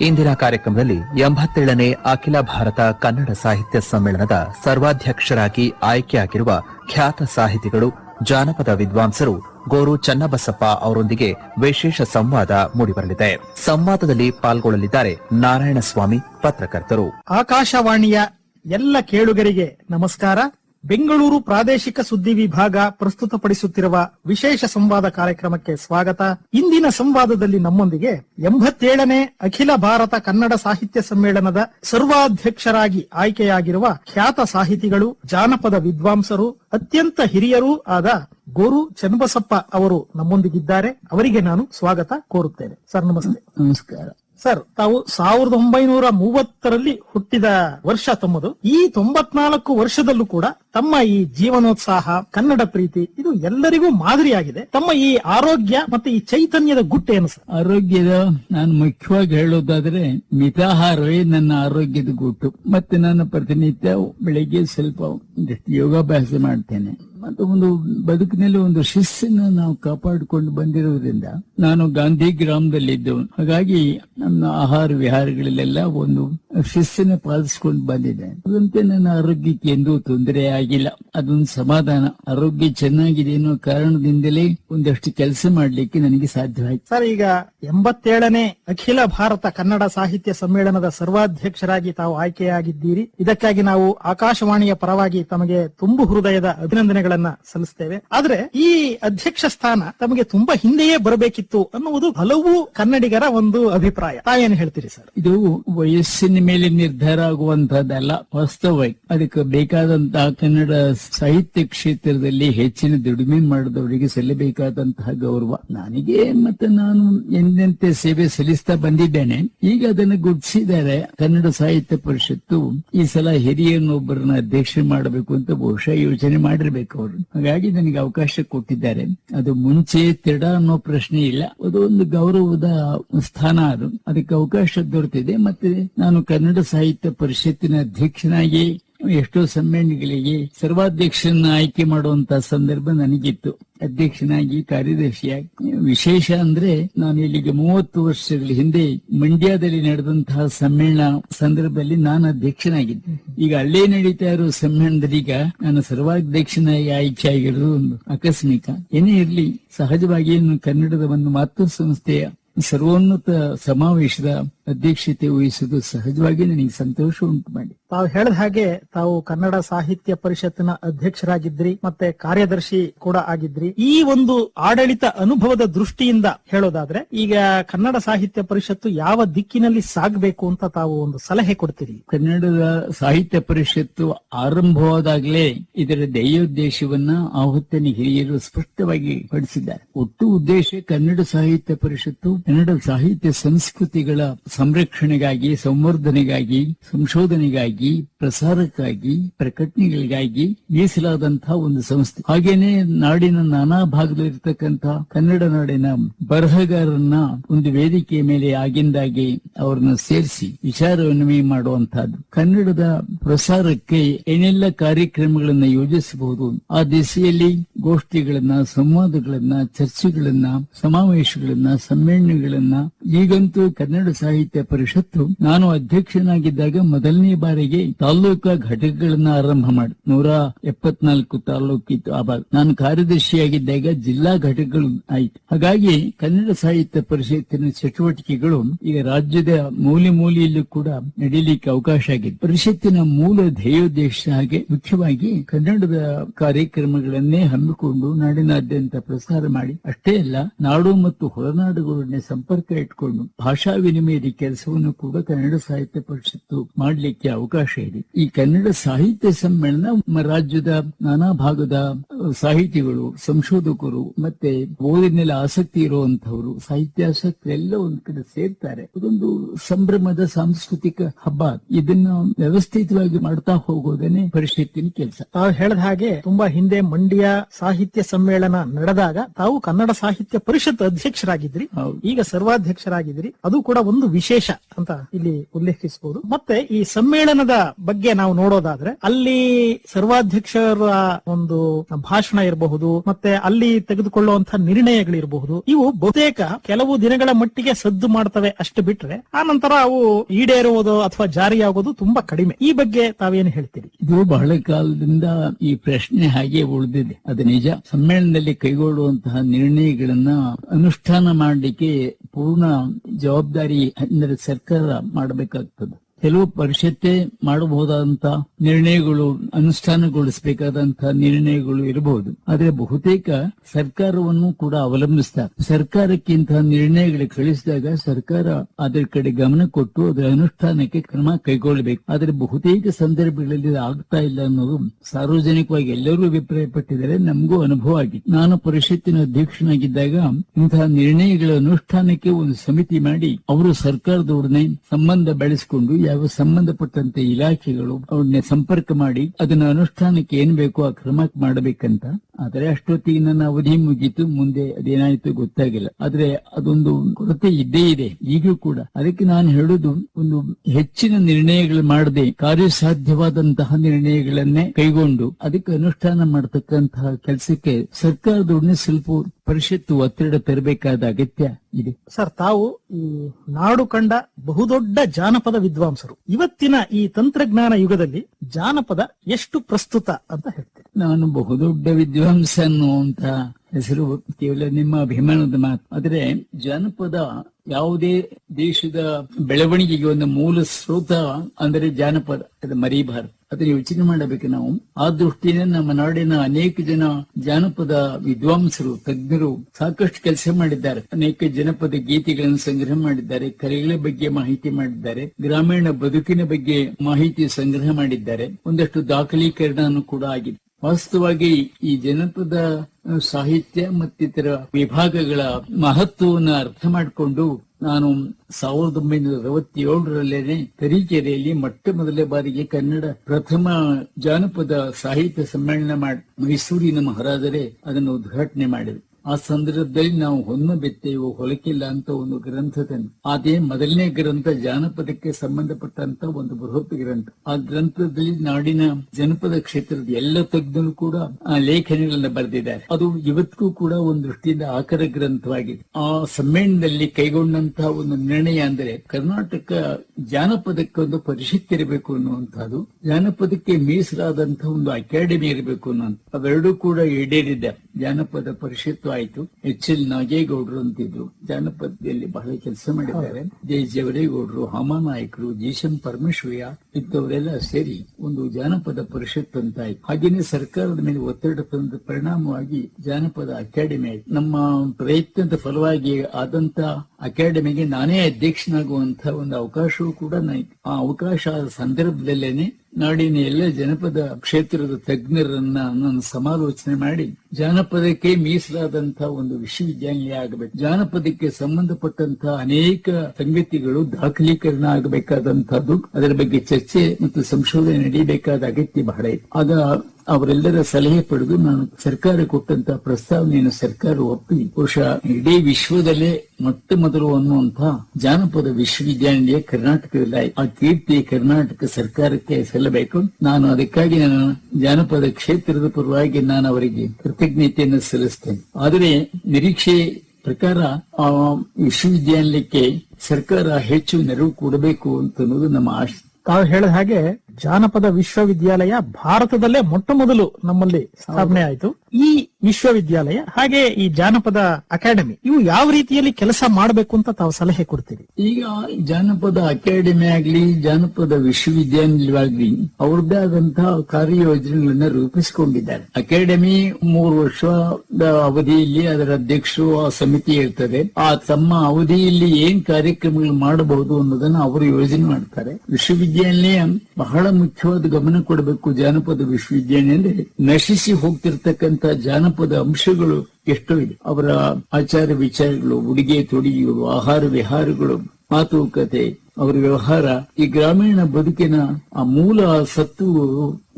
ಇಂದಿನ ಕಾರ್ಯಕ್ರಮದಲ್ಲಿ ಎಂಬತ್ತೇಳನೇ ಅಖಿಲ ಭಾರತ ಕನ್ನಡ ಸಾಹಿತ್ಯ ಸಮ್ಮೇಳನದ ಸರ್ವಾಧ್ಯಕ್ಷರಾಗಿ ಆಯ್ಕೆಯಾಗಿರುವ ಖ್ಯಾತ ಸಾಹಿತಿಗಳು ಜಾನಪದ ವಿದ್ವಾಂಸರು ಗೋರು ಚನ್ನಬಸಪ್ಪ ಅವರೊಂದಿಗೆ ವಿಶೇಷ ಸಂವಾದ ಮೂಡಿಬರಲಿದೆ. ಸಂವಾದದಲ್ಲಿ ಪಾಲ್ಗೊಳ್ಳಲಿದ್ದಾರೆ ನಾರಾಯಣಸ್ವಾಮಿ, ಪತ್ರಕರ್ತರು. ಆಕಾಶವಾಣಿಯ ಎಲ್ಲ ಕೇಳುಗರಿಗೆ ನಮಸ್ಕಾರ. ಬೆಂಗಳೂರು ಪ್ರಾದೇಶಿಕ ಸುದ್ದಿ ವಿಭಾಗ ಪ್ರಸ್ತುತಪಡಿಸುತ್ತಿರುವ ವಿಶೇಷ ಸಂವಾದ ಕಾರ್ಯಕ್ರಮಕ್ಕೆ ಸ್ವಾಗತ. ಇಂದಿನ ಸಂವಾದದಲ್ಲಿ ನಮ್ಮೊಂದಿಗೆ ಎಂಬತ್ತೇಳನೇ ಅಖಿಲ ಭಾರತ ಕನ್ನಡ ಸಾಹಿತ್ಯ ಸಮ್ಮೇಳನದ ಸರ್ವಾಧ್ಯಕ್ಷರಾಗಿ ಆಯ್ಕೆಯಾಗಿರುವ ಖ್ಯಾತ ಸಾಹಿತಿಗಳು, ಜಾನಪದ ವಿದ್ವಾಂಸರು, ಅತ್ಯಂತ ಹಿರಿಯರೂ ಆದ ಗೋರು ಚನ್ನಬಸಪ್ಪ ಅವರು ನಮ್ಮೊಂದಿಗಿದ್ದಾರೆ. ಅವರಿಗೆ ನಾನು ಸ್ವಾಗತ ಕೋರುತ್ತೇನೆ. ಸರ್, ನಮಸ್ತೆ. ನಮಸ್ಕಾರ. ಸರ್, ತಾವು ಸಾವಿರದ ಒಂಬೈನೂರ ಮೂವತ್ತರಲ್ಲಿ ಹುಟ್ಟಿದ ವರ್ಷ ತಮ್ಮದು. ಈ ತೊಂಬತ್ನಾಲ್ಕು ವರ್ಷದಲ್ಲೂ ಕೂಡ ತಮ್ಮ ಈ ಜೀವನೋತ್ಸಾಹ, ಕನ್ನಡ ಪ್ರೀತಿ, ಇದು ಎಲ್ಲರಿಗೂ ಮಾದರಿಯಾಗಿದೆ. ತಮ್ಮ ಈ ಆರೋಗ್ಯ ಮತ್ತೆ ಈ ಚೈತನ್ಯದ ಗುಟ್ಟೇನು ಸರ್? ಆರೋಗ್ಯದ, ನಾನು ಮುಖ್ಯವಾಗಿ ಹೇಳೋದಾದ್ರೆ ಮಿತಾಹಾರವೇ ನನ್ನ ಆರೋಗ್ಯದ ಗುಟ್ಟು. ಮತ್ತೆ ನಾನು ಪ್ರತಿನಿತ್ಯ ಬೆಳಿಗ್ಗೆ ಸ್ವಲ್ಪ ಯೋಗಾಭ್ಯಾಸ ಮಾಡ್ತೇನೆ. ಮತ್ತೆ ಒಂದು ಬದುಕಿನಲ್ಲಿ ಒಂದು ಶಿಸ್ತನ್ನು ನಾವು ಕಾಪಾಡಿಕೊಂಡು ಬಂದಿರುವುದರಿಂದ ನಾನು ಗಾಂಧಿ ಗ್ರಾಮದಲ್ಲಿದ್ದವನು. ಹಾಗಾಗಿ ನನ್ನ ಆಹಾರ ವಿಹಾರಗಳಲ್ಲೆಲ್ಲ ಒಂದು ಶಿಸ್ತನ್ನು ಪಾಲಿಸಿಕೊಂಡು ಬಂದಿದೆ ಅದಂತೆ ನನ್ನ ಆರೋಗ್ಯಕ್ಕೆ ಎಂದೂ ತೊಂದರೆ ಆಗಿಲ್ಲ. ಅದೊಂದು ಸಮಾಧಾನ. ಆರೋಗ್ಯ ಚೆನ್ನಾಗಿದೆ ಅನ್ನೋ ಕಾರಣದಿಂದಲೇ ಒಂದಷ್ಟು ಕೆಲಸ ಮಾಡ್ಲಿಕ್ಕೆ ನನಗೆ ಸಾಧ್ಯವಾಯಿತು. ಸರ್, ಈಗ ಎಂಬತ್ತೇಳನೇ ಅಖಿಲ ಭಾರತ ಕನ್ನಡ ಸಾಹಿತ್ಯ ಸಮ್ಮೇಳನದ ಸರ್ವಾಧ್ಯಕ್ಷರಾಗಿ ತಾವು ಆಯ್ಕೆಯಾಗಿದ್ದೀರಿ. ಇದಕ್ಕಾಗಿ ನಾವು ಆಕಾಶವಾಣಿಯ ಪರವಾಗಿ ತಮಗೆ ತುಂಬು ಹೃದಯದ ಅಭಿನಂದನೆಗಳನ್ನ ಸಲ್ಲಿಸ್ತೇವೆ. ಆದ್ರೆ ಈ ಅಧ್ಯಕ್ಷ ಸ್ಥಾನ ತಮಗೆ ತುಂಬಾ ಹಿಂದೆಯೇ ಬರಬೇಕಿತ್ತು ಅನ್ನುವುದು ಹಲವು ಕನ್ನಡಿಗರ ಒಂದು ಅಭಿಪ್ರಾಯ. ತಾವೇನು ಹೇಳ್ತೀರಿ ಸರ್? ಇದು ವಯಸ್ಸಿನ ಮೇಲೆ ನಿರ್ಧಾರ ಆಗುವಂತಹದ್ದಲ್ಲ ವಾಸ್ತವವಾಗಿ. ಅದಕ್ಕೆ ಬೇಕಾದಂತಹ ಕನ್ನಡ ಸಾಹಿತ್ಯ ಕ್ಷೇತ್ರದಲ್ಲಿ ಹೆಚ್ಚಿನ ದುಡಿಮೆ ಮಾಡಿದವರಿಗೆ ಸಲ್ಲಬೇಕಾದಂತಹ ಗೌರವ. ನನಗೆ ಮತ್ತೆ ನಾನು ಎಂದಂತೆ ಸೇವೆ ಸಲ್ಲಿಸ್ತಾ ಬಂದಿದ್ದೇನೆ. ಈಗ ಅದನ್ನು ಗುಡ್ಸಿದರೆ ಕನ್ನಡ ಸಾಹಿತ್ಯ ಪರಿಷತ್ತು ಈ ಸಲ ಹಿರಿಯನೊಬ್ಬರನ್ನ ಅಧ್ಯಕ್ಷ ಮಾಡಬೇಕು ಅಂತ ಬಹುಶಃ ಯೋಚನೆ ಮಾಡಿರ್ಬೇಕು. ಅವರು. ಹಾಗಾಗಿ ನನಗೆ ಅವಕಾಶ ಕೊಟ್ಟಿದ್ದಾರೆ. ಅದು ಮುಂಚೆ ತಿಡ ಅನ್ನೋ ಪ್ರಶ್ನೆ ಇಲ್ಲ. ಅದು ಒಂದು ಗೌರವದ ಸ್ಥಾನ ಅದು. ಅದಕ್ಕೆ ಅವಕಾಶ ದೊರೆತಿದೆ. ಮತ್ತೆ ನಾನು ಕನ್ನಡ ಸಾಹಿತ್ಯ ಪರಿಷತ್ತಿನ ಅಧ್ಯಕ್ಷನಾಗಿ ಎಷ್ಟೋ ಸಮ್ಮೇಳನಗಳಿಗೆ ಸರ್ವಾಧ್ಯಕ್ಷರನ್ನ ಆಯ್ಕೆ ಮಾಡುವಂತ ಸಂದರ್ಭ ನನಗಿತ್ತು. ಅಧ್ಯಕ್ಷನಾಗಿ ಕಾರ್ಯದರ್ಶಿಯಾಗಿ. ವಿಶೇಷ ಅಂದ್ರೆ ನಾನು ಇಲ್ಲಿಗೆ ಮೂವತ್ತು ವರ್ಷಗಳ ಹಿಂದೆ ಮಂಡ್ಯದಲ್ಲಿ ನಡೆದಂತಹ ಸಮ್ಮೇಳನ ಸಂದರ್ಭದಲ್ಲಿ ನಾನು ಅಧ್ಯಕ್ಷನಾಗಿದ್ದೆ. ಈಗ ಅಲ್ಲೇ ನಡೀತಾ ಇರೋ ಸಮ್ಮೇಳನದಲ್ಲಿ ಈಗ ನಾನು ಸರ್ವಾಧ್ಯಕ್ಷನಾಗಿ ಆಯ್ಕೆ ಆಗಿರೋದು ಒಂದು ಆಕಸ್ಮಿಕ. ಏನೇ ಇರಲಿ ಸಹಜವಾಗಿ ನಾನು ಕನ್ನಡದ ಒಂದು ಮಾತೃ ಸಂಸ್ಥೆಯ ಸರ್ವೋನ್ನತ ಸಮಾವೇಶದ ಅಧ್ಯಕ್ಷತೆ ವಹಿಸುವುದು ಸಹಜವಾಗಿ ನನಗೆ ಸಂತೋಷ ಉಂಟು ಮಾಡಿ. ತಾವು ಹೇಳಿದ ಹಾಗೆ ತಾವು ಕನ್ನಡ ಸಾಹಿತ್ಯ ಪರಿಷತ್ತಿನ ಅಧ್ಯಕ್ಷರಾಗಿದ್ರಿ ಮತ್ತೆ ಕಾರ್ಯದರ್ಶಿ ಕೂಡ ಆಗಿದ್ರಿ ಈ ಒಂದು ಆಡಳಿತ ಅನುಭವದ ದೃಷ್ಟಿಯಿಂದ ಹೇಳೋದಾದ್ರೆ ಈಗ ಕನ್ನಡ ಸಾಹಿತ್ಯ ಪರಿಷತ್ತು ಯಾವ ದಿಕ್ಕಿನಲ್ಲಿ ಸಾಗಬೇಕು ಅಂತ ತಾವು ಒಂದು ಸಲಹೆ ಕೊಡ್ತೀರಿ? ಕನ್ನಡದ ಸಾಹಿತ್ಯ ಪರಿಷತ್ತು ಆರಂಭವಾದಾಗಲೇ ಇದರ ಧ್ಯೇಯೋದ್ದೇಶವನ್ನ ಆವತ್ತಿನ ಹಿರಿಯರು ಸ್ಪಷ್ಟವಾಗಿ ಪಡಿಸಿದ್ದಾರೆ. ಒಟ್ಟು ಉದ್ದೇಶ ಕನ್ನಡ ಸಾಹಿತ್ಯ ಪರಿಷತ್ತು ಕನ್ನಡ ಸಾಹಿತ್ಯ ಸಂಸ್ಕೃತಿಗಳ ಸಂರಕ್ಷಣೆಗಾಗಿ, ಸಂವರ್ಧನೆಗಾಗಿ, ಸಂಶೋಧನೆಗಾಗಿ, ಪ್ರಸಾರಕ್ಕಾಗಿ, ಪ್ರಕಟಣೆಗಳಿಗಾಗಿ ಮೀಸಲಾದಂತಹ ಒಂದು ಸಂಸ್ಥೆ. ಹಾಗೇನೆ ನಾಡಿನ ನಾನಾ ಭಾಗದಲ್ಲಿರ್ತಕ್ಕಂತಹ ಕನ್ನಡ ನಾಡಿನ ಬರಹಗಾರರನ್ನ ಒಂದು ವೇದಿಕೆಯ ಮೇಲೆ ಆಗಿಂದಾಗೆ ಅವರನ್ನು ಸೇರಿಸಿ ವಿಚಾರ ವಿನಿಮಯ ಮಾಡುವಂತಹದ್ದು. ಕನ್ನಡದ ಪ್ರಸಾರಕ್ಕೆ ಏನೆಲ್ಲ ಕಾರ್ಯಕ್ರಮಗಳನ್ನ ಯೋಜಿಸಬಹುದು, ಆ ದಿಸೆಯಲ್ಲಿ ಗೋಷ್ಠಿಗಳನ್ನ, ಸಂವಾದಗಳನ್ನ, ಚರ್ಚೆಗಳನ್ನ, ಸಮಾವೇಶಗಳನ್ನ, ಸಮ್ಮೇಳನಗಳನ್ನ, ಈಗಂತೂ ಕನ್ನಡ ಸಾಹಿತ್ಯ ಪರಿಷತ್ತು ನಾನು ಅಧ್ಯಕ್ಷನಾಗಿದ್ದಾಗ ಮೊದಲನೇ ಬಾರಿಗೆ ತಾಲೂಕ ಘಟಕಗಳನ್ನ ಆರಂಭ ಮಾಡಿ, ನೂರ ಎಪ್ಪತ್ನಾಲ್ಕು ತಾಲೂಕಿತ್ತು ಆವಾಗ ನಾನು ಕಾರ್ಯದರ್ಶಿಯಾಗಿದ್ದಾಗ ಜಿಲ್ಲಾ ಘಟಕಗಳು ಆಯ್ತು. ಹಾಗಾಗಿ ಕನ್ನಡ ಸಾಹಿತ್ಯ ಪರಿಷತ್ತಿನ ಚಟುವಟಿಕೆಗಳು ಈಗ ರಾಜ್ಯದ ಮೂಲೆ ಮೂಲೆಯಲ್ಲೂ ಕೂಡ ನಡೀಲಿಕ್ಕೆ ಅವಕಾಶ ಆಗಿದೆ. ಪರಿಷತ್ತಿನ ಮೂಲ ಧ್ಯೇಯೋದ್ದೇಶ ಹಾಗೆ ಮುಖ್ಯವಾಗಿ ಕನ್ನಡದ ಕಾರ್ಯಕ್ರಮಗಳನ್ನೇ ಹಮ್ಮಿಕೊಂಡು ನಾಡಿನಾದ್ಯಂತ ಪ್ರಸಾರ ಮಾಡಿ, ಅಷ್ಟೇ ಅಲ್ಲ ನಾಡು ಮತ್ತು ಹೊರನಾಡುಗಳನ್ನೇ ಸಂಪರ್ಕ ಇಟ್ಕೊಂಡು ಭಾಷಾ ವಿನಿಮಯದ ಕೆಲಸವನ್ನು ಕೂಡ ಕನ್ನಡ ಸಾಹಿತ್ಯ ಪರಿಷತ್ತು ಮಾಡಲಿಕ್ಕೆ ಅವಕಾಶ ಇದೆ. ಈ ಕನ್ನಡ ಸಾಹಿತ್ಯ ಸಮ್ಮೇಳನ ನಮ್ಮ ರಾಜ್ಯದ ನಾನಾ ಭಾಗದ ಸಾಹಿತಿಗಳು ಸಂಶೋಧಕರು ಮತ್ತೆ ಓದಿನಲ್ಲಿ ಆಸಕ್ತಿ ಇರುವಂತಹವರು ಸಾಹಿತ್ಯಾಸಕ್ತಿ ಎಲ್ಲ ಒಂದ್ ಕಡೆ ಸೇರ್ತಾರೆ. ಅದೊಂದು ಸಂಭ್ರಮದ ಸಾಂಸ್ಕೃತಿಕ ಹಬ್ಬ. ಇದನ್ನ ವ್ಯವಸ್ಥಿತವಾಗಿ ಮಾಡ್ತಾ ಹೋಗೋದೇನೆ ಪರಿಷತ್ತಿನ ಕೆಲಸ. ತಾವು ಹೇಳದ ಹಾಗೆ ತುಂಬಾ ಹಿಂದೆ ಮಂಡ್ಯ ಸಾಹಿತ್ಯ ಸಮ್ಮೇಳನ ನಡೆದಾಗ ತಾವು ಕನ್ನಡ ಸಾಹಿತ್ಯ ಪರಿಷತ್ ಅಧ್ಯಕ್ಷರಾಗಿದ್ರಿ. ಈಗ ಸರ್ವಾಧ್ಯಕ್ಷರಾಗಿದ್ರಿ. ಅದು ಕೂಡ ಒಂದು ವಿಶೇಷ ವಿಶೇಷ ಅಂತ ಇಲ್ಲಿ ಉಲ್ಲೇಖಿಸಬಹುದು. ಮತ್ತೆ ಈ ಸಮ್ಮೇಳನದ ಬಗ್ಗೆ ನಾವು ನೋಡೋದಾದ್ರೆ, ಅಲ್ಲಿ ಸರ್ವಾಧ್ಯಕ್ಷರ ಒಂದು ಭಾಷಣ ಇರಬಹುದು, ಮತ್ತೆ ಅಲ್ಲಿ ತೆಗೆದುಕೊಳ್ಳುವಂತಹ ನಿರ್ಣಯಗಳಿರಬಹುದು. ಇವು ಬಹುತೇಕ ಕೆಲವು ದಿನಗಳ ಮಟ್ಟಿಗೆ ಸದ್ದು ಮಾಡ್ತವೆ ಅಷ್ಟು ಬಿಟ್ರೆ, ಆ ನಂತರ ಅವು ಈಡೇರುವುದು ಅಥವಾ ಜಾರಿಯಾಗೋದು ತುಂಬಾ ಕಡಿಮೆ. ಈ ಬಗ್ಗೆ ತಾವೇನು ಹೇಳ್ತೀರಿ? ಇದು ಬಹಳ ಕಾಲದಿಂದ ಈ ಪ್ರಶ್ನೆ ಹಾಗೆ ಉಳಿದಿದೆ. ಅದು ನಿಜ. ಸಮ್ಮೇಳನದಲ್ಲಿ ಕೈಗೊಳ್ಳುವಂತಹ ನಿರ್ಣಯಗಳನ್ನ ಅನುಷ್ಠಾನ ಮಾಡಲಿಕ್ಕೆ ಪೂರ್ಣ ಜವಾಬ್ದಾರಿ ಅಂದ್ರೆ ಸರ್ಕಾರ ಮಾಡಬೇಕಾಗ್ತದೆ. ಕೆಲವು ಪರಿಷತ್ತೇ ಮಾಡಬಹುದಾದಂತ ನಿರ್ಣಯಗಳು ಅನುಷ್ಠಾನಗೊಳಿಸಬೇಕಾದಂತಹ ನಿರ್ಣಯಗಳು ಇರಬಹುದು. ಆದ್ರೆ ಬಹುತೇಕ ಸರ್ಕಾರವನ್ನು ಕೂಡ ಅವಲಂಬಿಸ್ತಾರೆ. ಸರ್ಕಾರಕ್ಕೆ ಇಂತಹ ನಿರ್ಣಯಗಳು ಕಳಿಸಿದಾಗ ಸರ್ಕಾರ ಅದರ ಕಡೆ ಗಮನ ಕೊಟ್ಟು ಅದರ ಅನುಷ್ಠಾನಕ್ಕೆ ಕ್ರಮ ಕೈಗೊಳ್ಳಬೇಕು. ಆದ್ರೆ ಬಹುತೇಕ ಸಂದರ್ಭಗಳಲ್ಲಿ ಆಗ್ತಾ ಇಲ್ಲ ಅನ್ನೋದು ಸಾರ್ವಜನಿಕವಾಗಿ ಎಲ್ಲರೂ ಅಭಿಪ್ರಾಯಪಟ್ಟಿದ್ದಾರೆ. ನಮಗೂ ಅನುಭವ ಆಗಿದೆ. ನಾನು ಪರಿಷತ್ತಿನ ಅಧ್ಯಕ್ಷನಾಗಿದ್ದಾಗ ಇಂತಹ ನಿರ್ಣಯಗಳ ಅನುಷ್ಠಾನಕ್ಕೆ ಒಂದು ಸಮಿತಿ ಮಾಡಿ ಅವರು ಸರ್ಕಾರದೊಡನೆ ಸಂಬಂಧ ಬೆಳೆಸಿಕೊಂಡು ಯಾವ ಸಂಬಂಧಪಟ್ಟಂತೆ ಇಲಾಖೆಗಳು ಅವ್ರನ್ನ ಸಂಪರ್ಕ ಮಾಡಿ ಅದನ್ನ ಅನುಷ್ಠಾನಕ್ಕೆ ಏನ್ ಬೇಕೋ ಆ ಕ್ರಮ ಮಾಡಬೇಕಂತ ಆದ್ರೆ ಅಷ್ಟೊತ್ತಿಗೆ ನನ್ನ ಅವಧಿ ಮುಗೀತು ಮುಂದೆ ಅದೇನಾಯ್ತು ಗೊತ್ತಾಗಿಲ್ಲ. ಆದ್ರೆ ಅದೊಂದು ಕೊರತೆ ಇದ್ದೇ ಇದೆ. ಈಗಲೂ ಕೂಡ ಅದಕ್ಕೆ ನಾನು ಹೇಳುದು ಒಂದು ಹೆಚ್ಚಿನ ನಿರ್ಣಯಗಳು ಮಾಡದೆ ಕಾರ್ಯಸಾಧ್ಯವಾದಂತಹ ನಿರ್ಣಯಗಳನ್ನೇ ಕೈಗೊಂಡು ಅದಕ್ಕೆ ಅನುಷ್ಠಾನ ಮಾಡತಕ್ಕಂತಹ ಕೆಲಸಕ್ಕೆ ಸರ್ಕಾರದೊಡನೆ ಸ್ವಲ್ಪ ಪರಿಷತ್ತು ಒತ್ತಡ ತರಬೇಕಾದ ಅಗತ್ಯ ಇದೆ. ಸರ್ ತಾವು ಈ ನಾಡು ಕಂಡ ಬಹುದೊಡ್ಡ ಜಾನಪದ ವಿದ್ವಾಂಸರು. ಇವತ್ತಿನ ಈ ತಂತ್ರಜ್ಞಾನ ಯುಗದಲ್ಲಿ ಜಾನಪದ ಎಷ್ಟು ಪ್ರಸ್ತುತ ಅಂತ ಹೇಳ್ತೇನೆ ನಾನು ಬಹುದೊಡ್ಡ ವಿದ್ವಾಂಸ ಅನ್ನುವಂತ ಹೆಸರು ಕೇವಲ ನಿಮ್ಮ ಅಭಿಮಾನದ ಮಾತು. ಆದ್ರೆ ಜಾನಪದ ಯಾವುದೇ ದೇಶದ ಬೆಳವಣಿಗೆಗೆ ಒಂದು ಮೂಲ ಸ್ರೋತ ಅಂದರೆ ಜಾನಪದ, ಅದು ಮರಿಬಾರದು. ಅದನ್ನ ಯೋಚನೆ ಮಾಡಬೇಕು ನಾವು. ಆ ದೃಷ್ಟಿಯಿಂದ ನಮ್ಮ ನಾಡಿನ ಅನೇಕ ಜನ ಜಾನಪದ ವಿದ್ವಾಂಸರು, ತಜ್ಞರು ಸಾಕಷ್ಟು ಕೆಲಸ ಮಾಡಿದ್ದಾರೆ. ಅನೇಕ ಜನಪದ ಗೀತೆಗಳನ್ನು ಸಂಗ್ರಹ ಮಾಡಿದ್ದಾರೆ, ಕಲೆಗಳ ಬಗ್ಗೆ ಮಾಹಿತಿ ಮಾಡಿದ್ದಾರೆ, ಗ್ರಾಮೀಣ ಬದುಕಿನ ಬಗ್ಗೆ ಮಾಹಿತಿ ಸಂಗ್ರಹ ಮಾಡಿದ್ದಾರೆ. ಒಂದಷ್ಟು ದಾಖಲೀಕರಣ ಕೂಡ ಆಗಿದೆ. ವಾಸ್ತವವಾಗಿ ಈ ಜನಪದ ಸಾಹಿತ್ಯ ಮತ್ತಿತರ ವಿಭಾಗಗಳ ಮಹತ್ವವನ್ನು ಅರ್ಥ ಮಾಡಿಕೊಂಡು ನಾನು ಸಾವಿರದ ಒಂಬೈನೂರ ಅರವತ್ತೇಳರಲ್ಲೇನೆ ತರೀಕೆರೆಯಲ್ಲಿ ಮೊಟ್ಟ ಮೊದಲ ಬಾರಿಗೆ ಕನ್ನಡ ಪ್ರಥಮ ಜಾನಪದ ಸಾಹಿತ್ಯ ಸಮ್ಮೇಳನ ಮಾಡಿ ಮೈಸೂರಿನ ಮಹಾರಾಜರೇ ಅದನ್ನು ಉದ್ಘಾಟನೆ ಮಾಡಿದರು ಆ ಸಂದರ್ಭದಲ್ಲಿ ನಾವು ಹೊನ್ನ ಬೆತ್ತೆಯು ಹೊಲಕಿಲ್ಲ ಅಂತ ಒಂದು ಗ್ರಂಥ ತಂದು ಅದೇ ಮೊದಲನೇ ಗ್ರಂಥ ಜಾನಪದಕ್ಕೆ ಸಂಬಂಧಪಟ್ಟಂತ ಒಂದು ಬೃಹತ್ ಗ್ರಂಥ. ಆ ಗ್ರಂಥದಲ್ಲಿ ನಾಡಿನ ಜನಪದ ಕ್ಷೇತ್ರದ ಎಲ್ಲ ತಜ್ಞರು ಕೂಡ ಆ ಲೇಖನಗಳನ್ನ ಬರೆದಿದ್ದಾರೆ. ಅದು ಇವತ್ತಿಗೂ ಕೂಡ ಒಂದು ದೃಷ್ಟಿಯಿಂದ ಆಕರ ಗ್ರಂಥವಾಗಿದೆ. ಆ ಸಮ್ಮೇಳನದಲ್ಲಿ ಕೈಗೊಂಡಂತಹ ಒಂದು ನಿರ್ಣಯ ಅಂದ್ರೆ ಕರ್ನಾಟಕ ಜಾನಪದಕ್ಕೆ ಒಂದು ಪರಿಷತ್ ಇರಬೇಕು ಅನ್ನುವಂತಹದ್ದು ಜಾನಪದಕ್ಕೆ ಮೀಸಲಾದಂತಹ ಒಂದು ಅಕಾಡೆಮಿ ಇರಬೇಕು ಅನ್ನುವಂಥ ಅವೆರಡೂ ಕೂಡ ಈಡೇರಿದೆ ಜಾನಪದ ಪರಿಷತ್ತು ಆಯ್ತು. ಎಚ್ ಎಲ್ ನಾಗೇಗೌಡರು ಅಂತಿದ್ರು. ಜಾನಪದದಲ್ಲಿ ಬಹಳ ಕೆಲಸ ಮಾಡಿದ್ದಾರೆ. ಜೆ ಜವರೇಗೌಡರು ಹಮಾನಾಯಕರು ನಾಯಕರು ಜೀಶಂ ಪರಮೇಶ್ವರಯ್ಯ ಇಂಥವರೆಲ್ಲ ಸೇರಿ ಒಂದು ಜಾನಪದ ಪರಿಷತ್ ಅಂತ ಆಯ್ತು ಹಾಗೇನೆ ಸರ್ಕಾರದ ಮೇಲೆ ಒತ್ತಡ ತಂದ ಪರಿಣಾಮವಾಗಿ ಜಾನಪದ ಅಕಾಡೆಮಿ ಆಯ್ತು. ನಮ್ಮ ಪ್ರಯತ್ನದ ಫಲವಾಗಿ ಆದಂತ ಅಕಾಡೆಮಿಗೆ ನಾನೇ ಅಧ್ಯಕ್ಷನಾಗುವಂತ ಒಂದು ಅವಕಾಶವೂ ಕೂಡ ನಾಯ್ತು ಆ ಅವಕಾಶ ಸಂದರ್ಭದಲ್ಲೇನೆ ನಾಡಿನ ಎಲ್ಲ ಜನಪದ ಕ್ಷೇತ್ರದ ತಜ್ಞರನ್ನ ನಾನು ಸಮಾಲೋಚನೆ ಮಾಡಿ, ಜಾನಪದಕ್ಕೆ ಮೀಸಲಾದಂತಹ ಒಂದು ವಿಶ್ವವಿದ್ಯಾನಿಲಯ ಆಗಬೇಕು. ಜಾನಪದಕ್ಕೆ ಸಂಬಂಧಪಟ್ಟಂತಹ ಅನೇಕ ಸಂಗತಿಗಳು ದಾಖಲೀಕರಣ ಆಗಬೇಕಾದಂತಹದ್ದು ಅದರ ಬಗ್ಗೆ ಚರ್ಚೆ ಮತ್ತು ಸಂಶೋಧನೆ ನಡೀಬೇಕಾದ ಅಗತ್ಯ ಬಹಳ ಇದೆ. ಆಗ ಅವರೆಲ್ಲರ ಸಲಹೆ ಪಡೆದು ನಾನು ಸರ್ಕಾರ ಕೊಟ್ಟಂತ ಪ್ರಸ್ತಾವನೆಯನ್ನು ಸರ್ಕಾರ ಒಪ್ಪಿ, ಬಹುಶಃ ಇಡೀ ವಿಶ್ವದಲ್ಲೇ ಮೊಟ್ಟ ಮೊದಲು ಅನ್ನುವಂತಹ ಜಾನಪದ ವಿಶ್ವವಿದ್ಯಾನಿಲಯ ಕರ್ನಾಟಕದಲ್ಲಿ. ಆ ಕೀರ್ತಿ ಕರ್ನಾಟಕ ಸರ್ಕಾರಕ್ಕೆ ಸಲ್ಲಬೇಕು ನಾನು ಅದಕ್ಕಾಗಿ ನಾನು ಜಾನಪದ ಕ್ಷೇತ್ರದ ಪರವಾಗಿ ನಾನು ಅವರಿಗೆ ಕೃತಜ್ಞತೆಯನ್ನು ಸಲ್ಲಿಸ್ತೇನೆ ಆದರೆ ನಿರೀಕ್ಷೆ ಪ್ರಕಾರ ಆ ವಿಶ್ವವಿದ್ಯಾನಿಲಯಕ್ಕೆ ಸರ್ಕಾರ ಹೆಚ್ಚು ನೆರವು ಕೊಡಬೇಕು ಅಂತ ಅನ್ನೋದು ನಮ್ಮ ಆಶೆ ತಾವು ಹೇಳಿದ ಹಾಗೆ ಜಾನಪದ ವಿಶ್ವವಿದ್ಯಾಲಯ ಭಾರತದಲ್ಲೇ ಮೊಟ್ಟ ಮೊದಲು ನಮ್ಮಲ್ಲಿ ಸ್ಥಾಪನೆ ಆಯಿತು. ಈ ವಿಶ್ವವಿದ್ಯಾಲಯ ಹಾಗೆ ಈ ಜಾನಪದ ಅಕಾಡೆಮಿ ಇವು ಯಾವ ರೀತಿಯಲ್ಲಿ ಕೆಲಸ ಮಾಡಬೇಕು ಅಂತ ತಾವು ಸಲಹೆ ಕೊಡ್ತೀರಿ? ಈಗ ಜಾನಪದ ಅಕಾಡೆಮಿ ಆಗ್ಲಿ ಜಾನಪದ ವಿಶ್ವವಿದ್ಯಾನಿಲಯವಾಗ್ಲಿ ಅವ್ರದ್ದೇ ಆದಂತಹ ಕಾರ್ಯಯೋಜನೆಗಳನ್ನ ರೂಪಿಸಿಕೊಂಡಿದ್ದಾರೆ. ಅಕಾಡೆಮಿ ಮೂರು ವರ್ಷದ ಅವಧಿಯಲ್ಲಿ ಅದರ ಅಧ್ಯಕ್ಷರು ಆ ಸಮಿತಿ ಇರ್ತದೆ. ಆ ತಮ್ಮ ಅವಧಿಯಲ್ಲಿ ಏನ್ ಕಾರ್ಯಕ್ರಮಗಳು ಮಾಡಬಹುದು ಅನ್ನೋದನ್ನ ಅವರು ಯೋಜನೆ ಮಾಡ್ತಾರೆ. ವಿಶ್ವವಿದ್ಯಾನಿಲಯ ಬಹಳ ಮುಖ್ಯವಾದ ಗಮನ ಕೊಡಬೇಕು ಜಾನಪದ ವಿಶ್ವವಿದ್ಯಾಲಯ ಅಂದ್ರೆ ನಶಿಸಿ ಹೋಗ್ತಿರ್ತಕ್ಕಂತ ಜಾನಪದ ಅಂಶಗಳು ಎಷ್ಟೋ ಇದೆ. ಅವರ ಆಚಾರ ವಿಚಾರಗಳು, ಉಡುಗೆ ತೊಡುಗೆಗಳು, ಆಹಾರ ವಿಹಾರಗಳು, ಮಾತುಕತೆ, ಅವರ ವ್ಯವಹಾರ, ಈ ಗ್ರಾಮೀಣ ಬದುಕಿನ ಆ ಮೂಲ ಸತ್ತು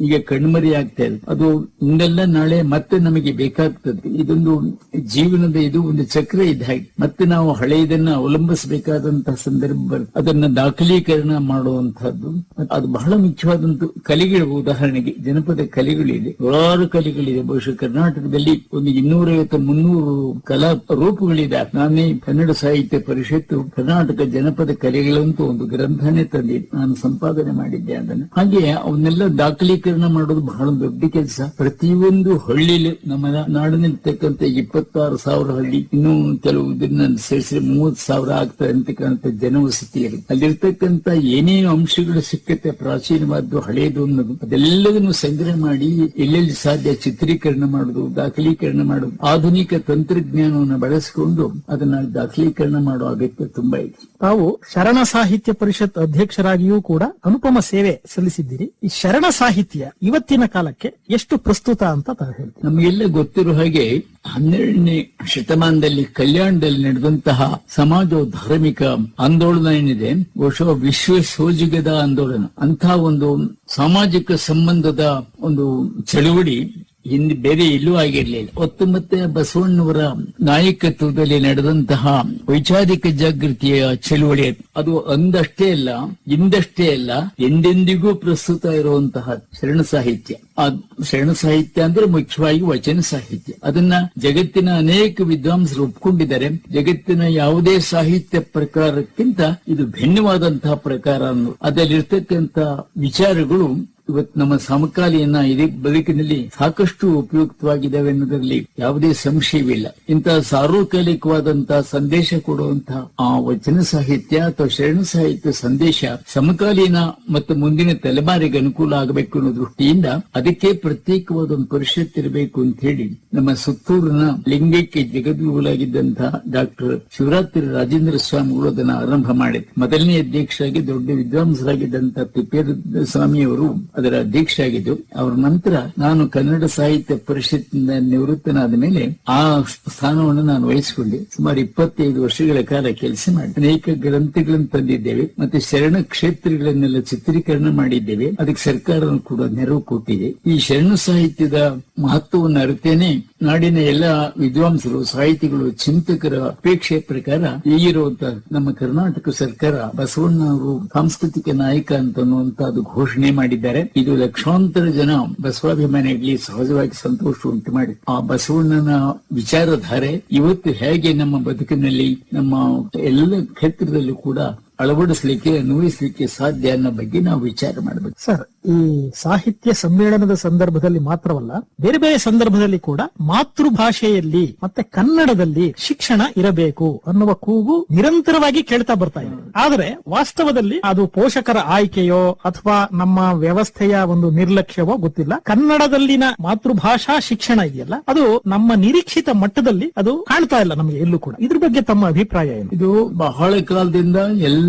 ಈಗ ಕಣ್ಮರಿ ಆಗ್ತಾ ಇದೆ. ಅದು ಇನ್ನೆಲ್ಲ ನಾಳೆ ಮತ್ತೆ ನಮಗೆ ಬೇಕಾಗ್ತದೆ. ಇದೊಂದು ಜೀವನದ, ಇದು ಒಂದು ಚಕ್ರ ಇದ್ದ ಹಾಗೆ. ಮತ್ತೆ ನಾವು ಹಳೆಯದನ್ನ ಅವಲಂಬಿಸಬೇಕಾದಂತಹ ಸಂದರ್ಭ. ಅದನ್ನ ದಾಖಲೀಕರಣ ಮಾಡುವಂತಹದ್ದು. ಅದು ಬಹಳ ಮುಖ್ಯವಾದಂತ ಕಲೆಗಳು ಉದಾಹರಣೆಗೆ, ಜನಪದ ಕಲೆಗಳಿದೆ. ನೂರಾರು ಕಲೆಗಳಿದೆ. ಬಹುಶಃ ಕರ್ನಾಟಕದಲ್ಲಿ ಒಂದು ಇನ್ನೂರೈವತ್ತು, ಮುನ್ನೂರು ಕಲಾ ರೂಪಗಳಿದೆ. ನಾನೇ ಕನ್ನಡ ಸಾಹಿತ್ಯ ಪರಿಷತ್ತು ಕರ್ನಾಟಕ ಜನಪದ ಕಲೆಗಳಂತೂ ಒಂದು ಗ್ರಂಥನೇ ತಂದಿದೆ. ನಾನು ಸಂಪಾದನೆ ಮಾಡಿದ್ದೆ ಅದನ್ನು. ಹಾಗೆ ಅವನ್ನೆಲ್ಲ ದಾಖಲೀಕರಣ ಮಾಡೋದು ಬಹಳ ದೊಡ್ಡ ಕೆಲಸ. ಪ್ರತಿಯೊಂದು ಹಳ್ಳಿಲಿ ನಮ್ಮ ನಾಡಿನಲ್ಲಿರ್ತಕ್ಕಂಥ ಇಪ್ಪತ್ತಾರು ಸಾವಿರ ಹಳ್ಳಿ, ಇನ್ನೂ ಕೆಲವು ಇದನ್ನ ಸೇರಿಸಿ ಮೂವತ್ ಸಾವಿರ ಆಗ್ತಾ ಅಂತಕ್ಕಂಥ ಜನವಸತಿಯಲ್ಲಿ. ಅಲ್ಲಿರ್ತಕ್ಕಂಥ ಏನೇನು ಅಂಶಗಳು ಸಿಕ್ಕತ್ತೆ, ಪ್ರಾಚೀನವಾದ್ದು ಹಳೆಯದು ಅನ್ನೋದು ಅದೆಲ್ಲದನ್ನು ಸಂಗ್ರಹ ಮಾಡಿ ಎಲ್ಲೆಲ್ಲಿ ಸಾಧ್ಯ ಚಿತ್ರೀಕರಣ ಮಾಡುದು, ದಾಖಲೀಕರಣ ಮಾಡುದು, ಆಧುನಿಕ ತಂತ್ರಜ್ಞಾನವನ್ನು ಬಳಸಿಕೊಂಡು ಅದನ್ನ ದಾಖಲೀಕರಣ ಮಾಡೋ ಅಗತ್ಯ ತುಂಬಾ ಇದೆ. ತಾವು ಶರಣ ಸಾಹಿತ್ಯ ಪರಿಷತ್ ಅಧ್ಯಕ್ಷರಾಗಿಯೂ ಕೂಡ ಅನುಪಮ ಸೇವೆ ಸಲ್ಲಿಸಿದ್ದೀರಿ. ಈ ಶರಣ ಸಾಹಿತ್ಯ ಇವತ್ತಿನ ಕಾಲಕ್ಕೆ ಎಷ್ಟು ಪ್ರಸ್ತುತ ಅಂತ ತಾವು ನಮಗೆಲ್ಲ ಗೊತ್ತಿರೋ ಹಾಗೆ ಹನ್ನೆರಡನೇ ಶತಮಾನದಲ್ಲಿ ಕಲ್ಯಾಣದಲ್ಲಿ ನಡೆದಂತಹ ಸಮಾಜ ಧಾರ್ಮಿಕ ಆಂದೋಲನ ಏನಿದೆ? ಬಹುಶಃ ವಿಶ್ವ ಸೋಜಿಗದ ಆಂದೋಲನ. ಅಂತಹ ಒಂದು ಸಾಮಾಜಿಕ ಸಂಬಂಧದ ಒಂದು ಚಳುವಳಿ ಹಿಂದೆ ಬೇರೆ ಎಲ್ಲೂ ಆಗಿರ್ಲಿಲ್ಲ. ಹೊತ್ತು ಮತ್ತೆ ಬಸವಣ್ಣವರ ನಾಯಕತ್ವದಲ್ಲಿ ನಡೆದಂತಹ ವೈಚಾರಿಕ ಜಾಗೃತಿಯ ಚಳುವಳಿ ಅದು. ಅಂದಷ್ಟೇ ಅಲ್ಲ ಇಂದಷ್ಟೇ ಅಲ್ಲ, ಎಂದೆಂದಿಗೂ ಪ್ರಸ್ತುತ ಇರುವಂತಹ ಶರಣ ಸಾಹಿತ್ಯ. ಆ ಶರಣ ಸಾಹಿತ್ಯ ಅಂದ್ರೆ ಮುಖ್ಯವಾಗಿ ವಚನ ಸಾಹಿತ್ಯ. ಅದನ್ನ ಜಗತ್ತಿನ ಅನೇಕ ವಿದ್ವಾಂಸರು ಒಪ್ಕೊಂಡಿದ್ದಾರೆ. ಜಗತ್ತಿನ ಯಾವುದೇ ಸಾಹಿತ್ಯ ಪ್ರಕಾರಕ್ಕಿಂತ ಇದು ಭಿನ್ನವಾದಂತಹ ಪ್ರಕಾರ ಅನ್ನೋದು ಅದರಲ್ಲಿರ್ತಕ್ಕಂಥ ವಿಚಾರಗಳು ಇವತ್ತು ನಮ್ಮ ಸಮಕಾಲೀನ ಇದೇ ಬದುಕಿನಲ್ಲಿ ಸಾಕಷ್ಟು ಉಪಯುಕ್ತವಾಗಿದ್ದಾವೆ ಎನ್ನುವುದರಲ್ಲಿ ಯಾವುದೇ ಸಂಶಯವಿಲ್ಲ. ಇಂತಹ ಸಾರ್ವಕಾಲಿಕವಾದಂತಹ ಸಂದೇಶ ಕೊಡುವಂತಹ ಆ ವಚನ ಸಾಹಿತ್ಯ ಅಥವಾ ಶರಣ ಸಾಹಿತ್ಯ ಸಂದೇಶ ಸಮಕಾಲೀನ ಮತ್ತು ಮುಂದಿನ ತಲೆಮಾರಿಗೆ ಅನುಕೂಲ ಆಗಬೇಕು ಅನ್ನೋ ದೃಷ್ಟಿಯಿಂದ ಅದಕ್ಕೆ ಪ್ರತ್ಯೇಕವಾದ ಒಂದು ಪರಿಷತ್ ಇರಬೇಕು ಅಂತ ಹೇಳಿ ನಮ್ಮ ಸುತ್ತೂರಿನ ಲಿಂಗಕ್ಕೆ ಜಗದ್ಗುರುಗಳಾಗಿದ್ದಂತಹ ಡಾಕ್ಟರ್ ಶಿವರಾತ್ರಿ ರಾಜೇಂದ್ರ ಸ್ವಾಮಿಗಳು ಅದನ್ನು ಆರಂಭ ಮಾಡಿದ್ರು ಮೊದಲನೇ ಅಧ್ಯಕ್ಷರಾಗಿ ದೊಡ್ಡ ವಿದ್ವಾಂಸರಾಗಿದ್ದಂತ ತಿಪ್ಪೇರ ಸ್ವಾಮಿಯವರು ಅದರ ಅಧ್ಯಕ್ಷ ಆಗಿದ್ದು ಅವರ ನಂತರ ನಾನು ಕನ್ನಡ ಸಾಹಿತ್ಯ ಪರಿಷತ್ನಿಂದ ನಿವೃತ್ತನಾದ ಮೇಲೆ ಆ ಸ್ಥಾನವನ್ನು ನಾನು ವಹಿಸಿಕೊಂಡೆ ಸುಮಾರು ಇಪ್ಪತ್ತೈದು ವರ್ಷಗಳ ಕಾಲ ಕೆಲಸ ಮಾಡಿ ಅನೇಕ ಗ್ರಂಥಗಳನ್ನು ತಂದಿದ್ದೇವೆ, ಮತ್ತೆ ಶರಣ ಕ್ಷೇತ್ರಗಳನ್ನೆಲ್ಲ ಚಿತ್ರೀಕರಣ ಮಾಡಿದ್ದೇವೆ. ಅದಕ್ಕೆ ಸರ್ಕಾರ ಕೂಡ ನೆರವು ಕೊಟ್ಟಿದೆ. ಈ ಶರಣ ಸಾಹಿತ್ಯದ ಮಹತ್ವವನ್ನು ಅರಿತೇನೆ. ನಾಡಿನ ಎಲ್ಲ ವಿದ್ವಾಂಸರು, ಸಾಹಿತಿಗಳು, ಚಿಂತಕರ ಅಪೇಕ್ಷೆ ಪ್ರಕಾರ ಈಗಿರುವಂತ ನಮ್ಮ ಕರ್ನಾಟಕ ಸರ್ಕಾರ ಬಸವಣ್ಣ ಅವರು ಸಾಂಸ್ಕೃತಿಕ ನಾಯಕ ಅಂತ ಅನ್ನುವಂತಹದ್ದು ಘೋಷಣೆ ಮಾಡಿದ್ದಾರೆ. ಇದು ಲಕ್ಷಾಂತರ ಜನ ಬಸವಾಭಿಮಾನಿಗಳಿಗೆ ಸಹಜವಾಗಿ ಸಂತೋಷ ಉಂಟು ಮಾಡಿ. ಆ ಬಸವಣ್ಣನ ವಿಚಾರಧಾರೆ ಇವತ್ತು ಹೇಗೆ ನಮ್ಮ ಬದುಕಿನಲ್ಲಿ ನಮ್ಮ ಎಲ್ಲ ಕ್ಷೇತ್ರದಲ್ಲೂ ಕೂಡ ಅಳವಡಿಸಲಿಕ್ಕೆ ಅನ್ವಯಿಸಲಿಕ್ಕೆ ಸಾಧ್ಯ ಅನ್ನೋ ಬಗ್ಗೆ ನಾವು ವಿಚಾರ ಮಾಡಬೇಕು. ಸರ್ ಈ ಸಾಹಿತ್ಯ ಸಮ್ಮೇಳನದ ಸಂದರ್ಭದಲ್ಲಿ ಮಾತ್ರವಲ್ಲ ಬೇರೆ ಬೇರೆ ಸಂದರ್ಭದಲ್ಲಿ ಕೂಡ ಮಾತೃಭಾಷೆಯಲ್ಲಿ ಮತ್ತೆ ಕನ್ನಡದಲ್ಲಿ ಶಿಕ್ಷಣ ಇರಬೇಕು ಅನ್ನುವ ಕೂಗು ನಿರಂತರವಾಗಿ ಕೇಳ್ತಾ ಬರ್ತಾ ಇದೆ. ಆದರೆ ವಾಸ್ತವದಲ್ಲಿ ಅದು ಪೋಷಕರ ಆಯ್ಕೆಯೋ ಅಥವಾ ನಮ್ಮ ವ್ಯವಸ್ಥೆಯ ಒಂದು ನಿರ್ಲಕ್ಷ್ಯವೋ ಗೊತ್ತಿಲ್ಲ. ಕನ್ನಡದಲ್ಲಿನ ಮಾತೃಭಾಷಾ ಶಿಕ್ಷಣ ಇದೆಯಲ್ಲ ಅದು ನಮ್ಮ ನಿರೀಕ್ಷಿತ ಮಟ್ಟದಲ್ಲಿ ಅದು ಕಾಣ್ತಾ ಇಲ್ಲ ನಮಗೆ ಎಲ್ಲೂ ಕೂಡ. ಇದ್ರ ಬಗ್ಗೆ ತಮ್ಮ ಅಭಿಪ್ರಾಯ ಏನು? ಇದು ಬಹಳ ಕಾಲದಿಂದ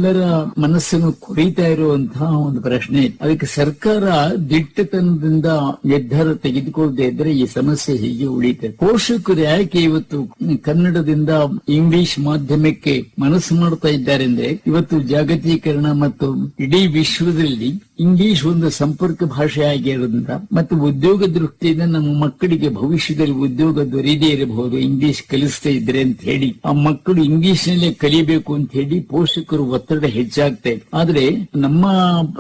ಎಲ್ಲರ ಮನಸ್ಸನ್ನು ಕುರಿತಾ ಇರುವಂತಹ ಒಂದು ಪ್ರಶ್ನೆ. ಅದಕ್ಕೆ ಸರ್ಕಾರ ದಿಟ್ಟತನದಿಂದ ನಿರ್ಧಾರ ತೆಗೆದುಕೊಳ್ಳದೆ ಇದ್ರೆ ಈ ಸಮಸ್ಯೆ ಹೀಗೆ ಉಳಿತೆ ಪೋಷಕರು ಯಾಕೆ ಇವತ್ತು ಕನ್ನಡದಿಂದ ಇಂಗ್ಲಿಷ್ ಮಾಧ್ಯಮಕ್ಕೆ ಮನಸ್ಸು ಮಾಡ್ತಾ ಇದ್ದಾರೆ ಅಂದ್ರೆ ಇವತ್ತು ಜಾಗತೀಕರಣ ಮತ್ತು ಇಡೀ ವಿಶ್ವದಲ್ಲಿ ಇಂಗ್ಲಿಷ್ ಒಂದು ಸಂಪರ್ಕ ಭಾಷೆ ಆಗಿರೋದ್ರಿಂದ ಮತ್ತು ಉದ್ಯೋಗ ದೃಷ್ಟಿಯಿಂದ ನಮ್ಮ ಮಕ್ಕಳಿಗೆ ಭವಿಷ್ಯದಲ್ಲಿ ಉದ್ಯೋಗ ದೊರೆಯದೇ ಇರಬಹುದು, ಇಂಗ್ಲಿಷ್ ಕಲಿಸ್ತಾ ಇದ್ರೆ ಅಂತ ಹೇಳಿ ಆ ಮಕ್ಕಳು ಇಂಗ್ಲಿಷ್ ನಲ್ಲೇ ಕಲಿಬೇಕು ಅಂತ ಹೇಳಿ ಪೋಷಕರು ಒತ್ತಡ ಹೆಚ್ಚಾಗ್ತಾ ಇದೆ. ಆದ್ರೆ ನಮ್ಮ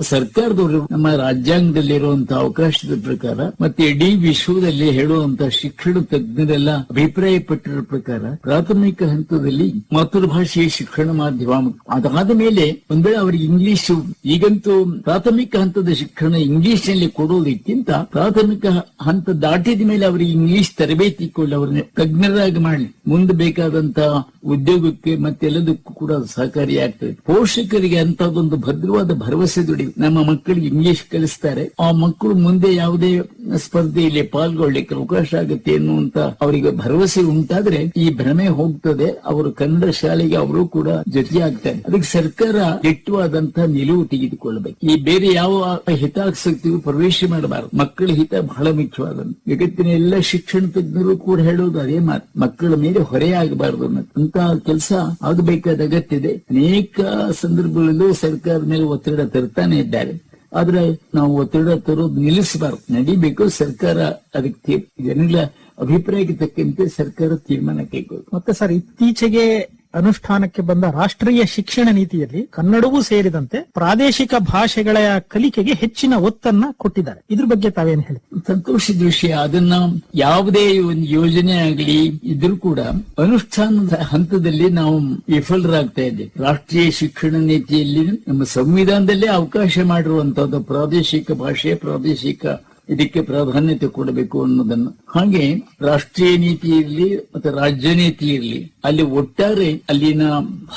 ಸರ್ಕಾರದವರು ನಮ್ಮ ರಾಜ್ಯಾಂಗದಲ್ಲಿರುವಂತಹ ಅವಕಾಶದ ಪ್ರಕಾರ ಮತ್ತೆ ಇಡೀ ವಿಶ್ವದಲ್ಲಿ ಹೇಳುವಂತಹ ಶಿಕ್ಷಣ ತಜ್ಞರೆಲ್ಲ ಅಭಿಪ್ರಾಯ ಪಟ್ಟಿರೋ ಪ್ರಕಾರ ಪ್ರಾಥಮಿಕ ಹಂತದಲ್ಲಿ ಮಾತೃಭಾಷೆಯ ಶಿಕ್ಷಣ ಮಾಧ್ಯಮ ಅದಾದ ಮೇಲೆ ಒಂದ್ ವೇಳೆ ಅವರಿಗೆ ಇಂಗ್ಲಿಷ್ ಈಗಂತೂ ಪ್ರಾಥಮಿಕ ಹಂತದ ಶಿಕ್ಷಣ ಇಂಗ್ಲಿಷ್ನಲ್ಲಿ ಕೊಡೋದಕ್ಕಿಂತ ಪ್ರಾಥಮಿಕ ಹಂತ ದಾಟಿದ ಮೇಲೆ ಅವರಿಗೆ ಇಂಗ್ಲಿಷ್ ತರಬೇತಿ ಕೊಡಲಿ, ಅವರನ್ನ ತಜ್ಞರಾಗಿ ಮಾಡಲಿ. ಮುಂದೆ ಬೇಕಾದಂತಹ ಉದ್ಯೋಗಕ್ಕೆ ಮತ್ತೆಲ್ಲದಕ್ಕೂ ಕೂಡ ಸಹಕಾರಿಯಾಗ್ತದೆ. ಪೋಷಕರಿಗೆ ಅಂತದೊಂದು ಭದ್ರವಾದ ಭರವಸೆ ದುಡಿ. ನಮ್ಮ ಮಕ್ಕಳಿಗೆ ಇಂಗ್ಲಿಷ್ ಕಲಿಸ್ತಾರೆ. ಆ ಮಕ್ಕಳು ಮುಂದೆ ಯಾವುದೇ ಸ್ಪರ್ಧೆಯಲ್ಲಿ ಪಾಲ್ಗೊಳ್ಳಿಕ್ಕೆ ಅವಕಾಶ ಆಗುತ್ತೆ ಎನ್ನುವಂತ ಅವರಿಗೆ ಭರವಸೆ ಉಂಟಾದ್ರೆ ಈ ಭ್ರಮೆ ಹೋಗ್ತದೆ. ಅವರು ಕನ್ನಡ ಶಾಲೆಗೆ ಅವರು ಕೂಡ ಜೊತೆಯಾಗ್ತಾರೆ ಅದಕ್ಕೆ ಸರ್ಕಾರ ದಿಟ್ಟವಾದಂತಹ ನಿಲುವು ತೆಗೆದುಕೊಳ್ಳಬೇಕು. ಈ ಬೇರೆ ಯಾವ ಹಿತಾಸಕ್ತಿಗೂ ಪ್ರವೇಶ ಮಾಡಬಾರದು. ಮಕ್ಕಳ ಹಿತ ಬಹಳ ಮುಖ್ಯವಾದದ್ದು. ಜಗತ್ತಿನ ಎಲ್ಲ ಶಿಕ್ಷಣ ತಜ್ಞರು ಕೂಡ ಹೇಳೋದು ಅದೇ ಮಾತು. ಮಕ್ಕಳ ಮೇಲೆ ಹೊರೆಯಾಗಬಾರದು ಅಂತ ಕೆಲಸ ಆಗಬೇಕಾದ ಅಗತ್ಯ ಇದೆ. ಅನೇಕ ಸಂದರ್ಭಗಳಲ್ಲೂ ಸರ್ಕಾರದ ಮೇಲೆ ಒತ್ತಡ ತರ್ತಾನೆ ಇದ್ದಾರೆ. ಆದ್ರೆ ನಾವು ಒತ್ತಡ ತರೋದು ನಿಲ್ಲಿಸಬಾರ್ದು. ನಡಿಬೇಕು, ಸರ್ಕಾರ ಅದಕ್ಕೆ ಜನಗಳ ಅಭಿಪ್ರಾಯಕ್ಕೆ ತಕ್ಕಂತೆ ಸರ್ಕಾರ ತೀರ್ಮಾನ ಕೈಗೊಳ್ಳುತ್ತೆ ಮತ್ತೆ ಸರ್, ಇತ್ತೀಚೆಗೆ ಅನುಷ್ಠಾನಕ್ಕೆ ಬಂದ ರಾಷ್ಟ್ರೀಯ ಶಿಕ್ಷಣ ನೀತಿಯಲ್ಲಿ ಕನ್ನಡವೂ ಸೇರಿದಂತೆ ಪ್ರಾದೇಶಿಕ ಭಾಷೆಗಳ ಕಲಿಕೆಗೆ ಹೆಚ್ಚಿನ ಒತ್ತನ್ನ ಕೊಟ್ಟಿದ್ದಾರೆ. ಇದ್ರ ಬಗ್ಗೆ ತಾವೇನು ಹೇಳಿ? ಸಂತೋಷದ ವಿಷಯ ಅದನ್ನ ಯಾವುದೇ ಒಂದು ಯೋಜನೆ ಆಗಲಿ, ಇದ್ರೂ ಕೂಡ ಅನುಷ್ಠಾನದ ಹಂತದಲ್ಲಿ ನಾವು ವಿಫಲರಾಗ್ತಾ ಇದ್ದೇವೆ. ರಾಷ್ಟ್ರೀಯ ಶಿಕ್ಷಣ ನೀತಿಯಲ್ಲಿ ನಮ್ಮ ಸಂವಿಧಾನದಲ್ಲೇ ಅವಕಾಶ ಮಾಡಿರುವಂತಹ ಪ್ರಾದೇಶಿಕ ಭಾಷೆ, ಪ್ರಾದೇಶಿಕ ಇದಕ್ಕೆ ಪ್ರಾಧಾನ್ಯತೆ ಕೊಡಬೇಕು ಅನ್ನೋದನ್ನು. ಹಾಗೆ ರಾಷ್ಟ್ರೀಯ ನೀತಿ ಇರಲಿ ಮತ್ತೆ ರಾಜ್ಯ ನೀತಿ ಇರಲಿ, ಅಲ್ಲಿ ಒಟ್ಟಾರೆ ಅಲ್ಲಿನ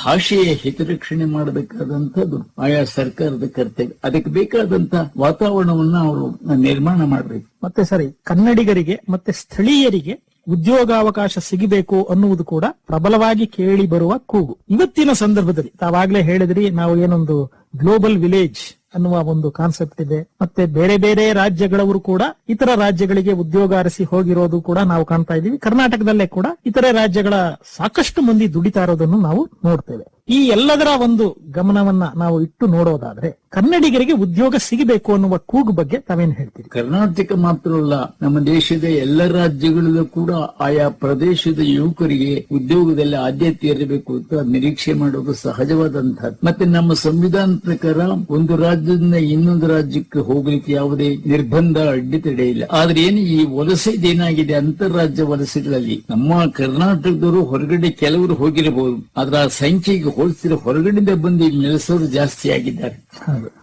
ಭಾಷೆಯ ಹಿತರಕ್ಷಣೆ ಮಾಡಬೇಕಾದಂತದ್ದು ಆಯಾ ಸರ್ಕಾರದ ಕರ್ತವ್ಯ. ಅದಕ್ಕೆ ಬೇಕಾದಂತ ವಾತಾವರಣವನ್ನ ಅವರು ನಿರ್ಮಾಣ ಮಾಡಬೇಕು. ಮತ್ತೆ ಸರಿ, ಕನ್ನಡಿಗರಿಗೆ ಮತ್ತೆ ಸ್ಥಳೀಯರಿಗೆ ಉದ್ಯೋಗಾವಕಾಶ ಸಿಗಬೇಕು ಅನ್ನುವುದು ಕೂಡ ಪ್ರಬಲವಾಗಿ ಕೇಳಿ ಬರುವ ಕೂಗು. ಇವತ್ತಿನ ಸಂದರ್ಭದಲ್ಲಿ ತಾವಾಗ್ಲೇ ಹೇಳಿದ್ರಿ, ನಾವು ಏನೊಂದು ಗ್ಲೋಬಲ್ ವಿಲೇಜ್ ಅನ್ನುವ ಒಂದು ಕಾನ್ಸೆಪ್ಟ್ ಇದೆ. ಮತ್ತೆ ಬೇರೆ ಬೇರೆ ರಾಜ್ಯಗಳವರು ಕೂಡ ಇತರ ರಾಜ್ಯಗಳಿಗೆ ಉದ್ಯೋಗ ಅರಸಿ ಹೋಗಿರೋದು ಕೂಡ ನಾವು ಕಾಣ್ತಾ ಇದ್ದೀವಿ. ಕರ್ನಾಟಕದಲ್ಲೇ ಕೂಡ ಇತರೆ ರಾಜ್ಯಗಳ ಸಾಕಷ್ಟು ಮಂದಿ ದುಡಿತಾ ಇರೋದನ್ನು ನಾವು ನೋಡ್ತೇವೆ. ಈ ಎಲ್ಲದರ ಒಂದು ಗಮನವನ್ನ ನಾವು ಇಟ್ಟು ನೋಡೋದಾದ್ರೆ ಕನ್ನಡಿಗರಿಗೆ ಉದ್ಯೋಗ ಸಿಗಬೇಕು ಅನ್ನುವ ಕೂಗು ಬಗ್ಗೆ ತಾವೇನ್ ಹೇಳ್ತೀರಿ? ಕರ್ನಾಟಕ ಮಾತ್ರ ಅಲ್ಲ, ನಮ್ಮ ದೇಶದ ಎಲ್ಲ ರಾಜ್ಯಗಳಲ್ಲೂ ಕೂಡ ಆಯಾ ಪ್ರದೇಶದ ಯುವಕರಿಗೆ ಉದ್ಯೋಗದಲ್ಲಿ ಆದ್ಯತೆ ಇರಬೇಕು ಅಂತ ನಿರೀಕ್ಷೆ ಮಾಡೋದು ಸಹಜವಾದಂತಹ ಮತ್ತೆ ನಮ್ಮ ಸಂವಿಧಾನ ಪ್ರಕಾರ ಒಂದು ರಾಜ್ಯದಿಂದ ಇನ್ನೊಂದು ರಾಜ್ಯಕ್ಕೆ ಹೋಗ್ಲಿಕ್ಕೆ ಯಾವುದೇ ನಿರ್ಬಂಧ ಅಡ್ಡಿತಡೆ ಇಲ್ಲ ಆದ್ರೆ ಏನು ಈ ವಲಸೆ ಏನಾಗಿದೆ ಅಂತಾರಾಜ್ಯ ವಲಸೆಗಳಲ್ಲಿ ನಮ್ಮ ಕರ್ನಾಟಕದವರು ಹೊರಗಡೆ ಕೆಲವರು ಹೋಗಿರಬಹುದು ಆದ್ರೆ ಆ ಸಂಖ್ಯೆಗೆ ಹೋಲಿಸಿದ್ರೆ ಹೊರಗಡೆಯಿಂದ ಬಂದು ಇಲ್ಲಿ ನೆಲೆಸೋರು ಜಾಸ್ತಿ ಆಗಿದ್ದಾರೆ.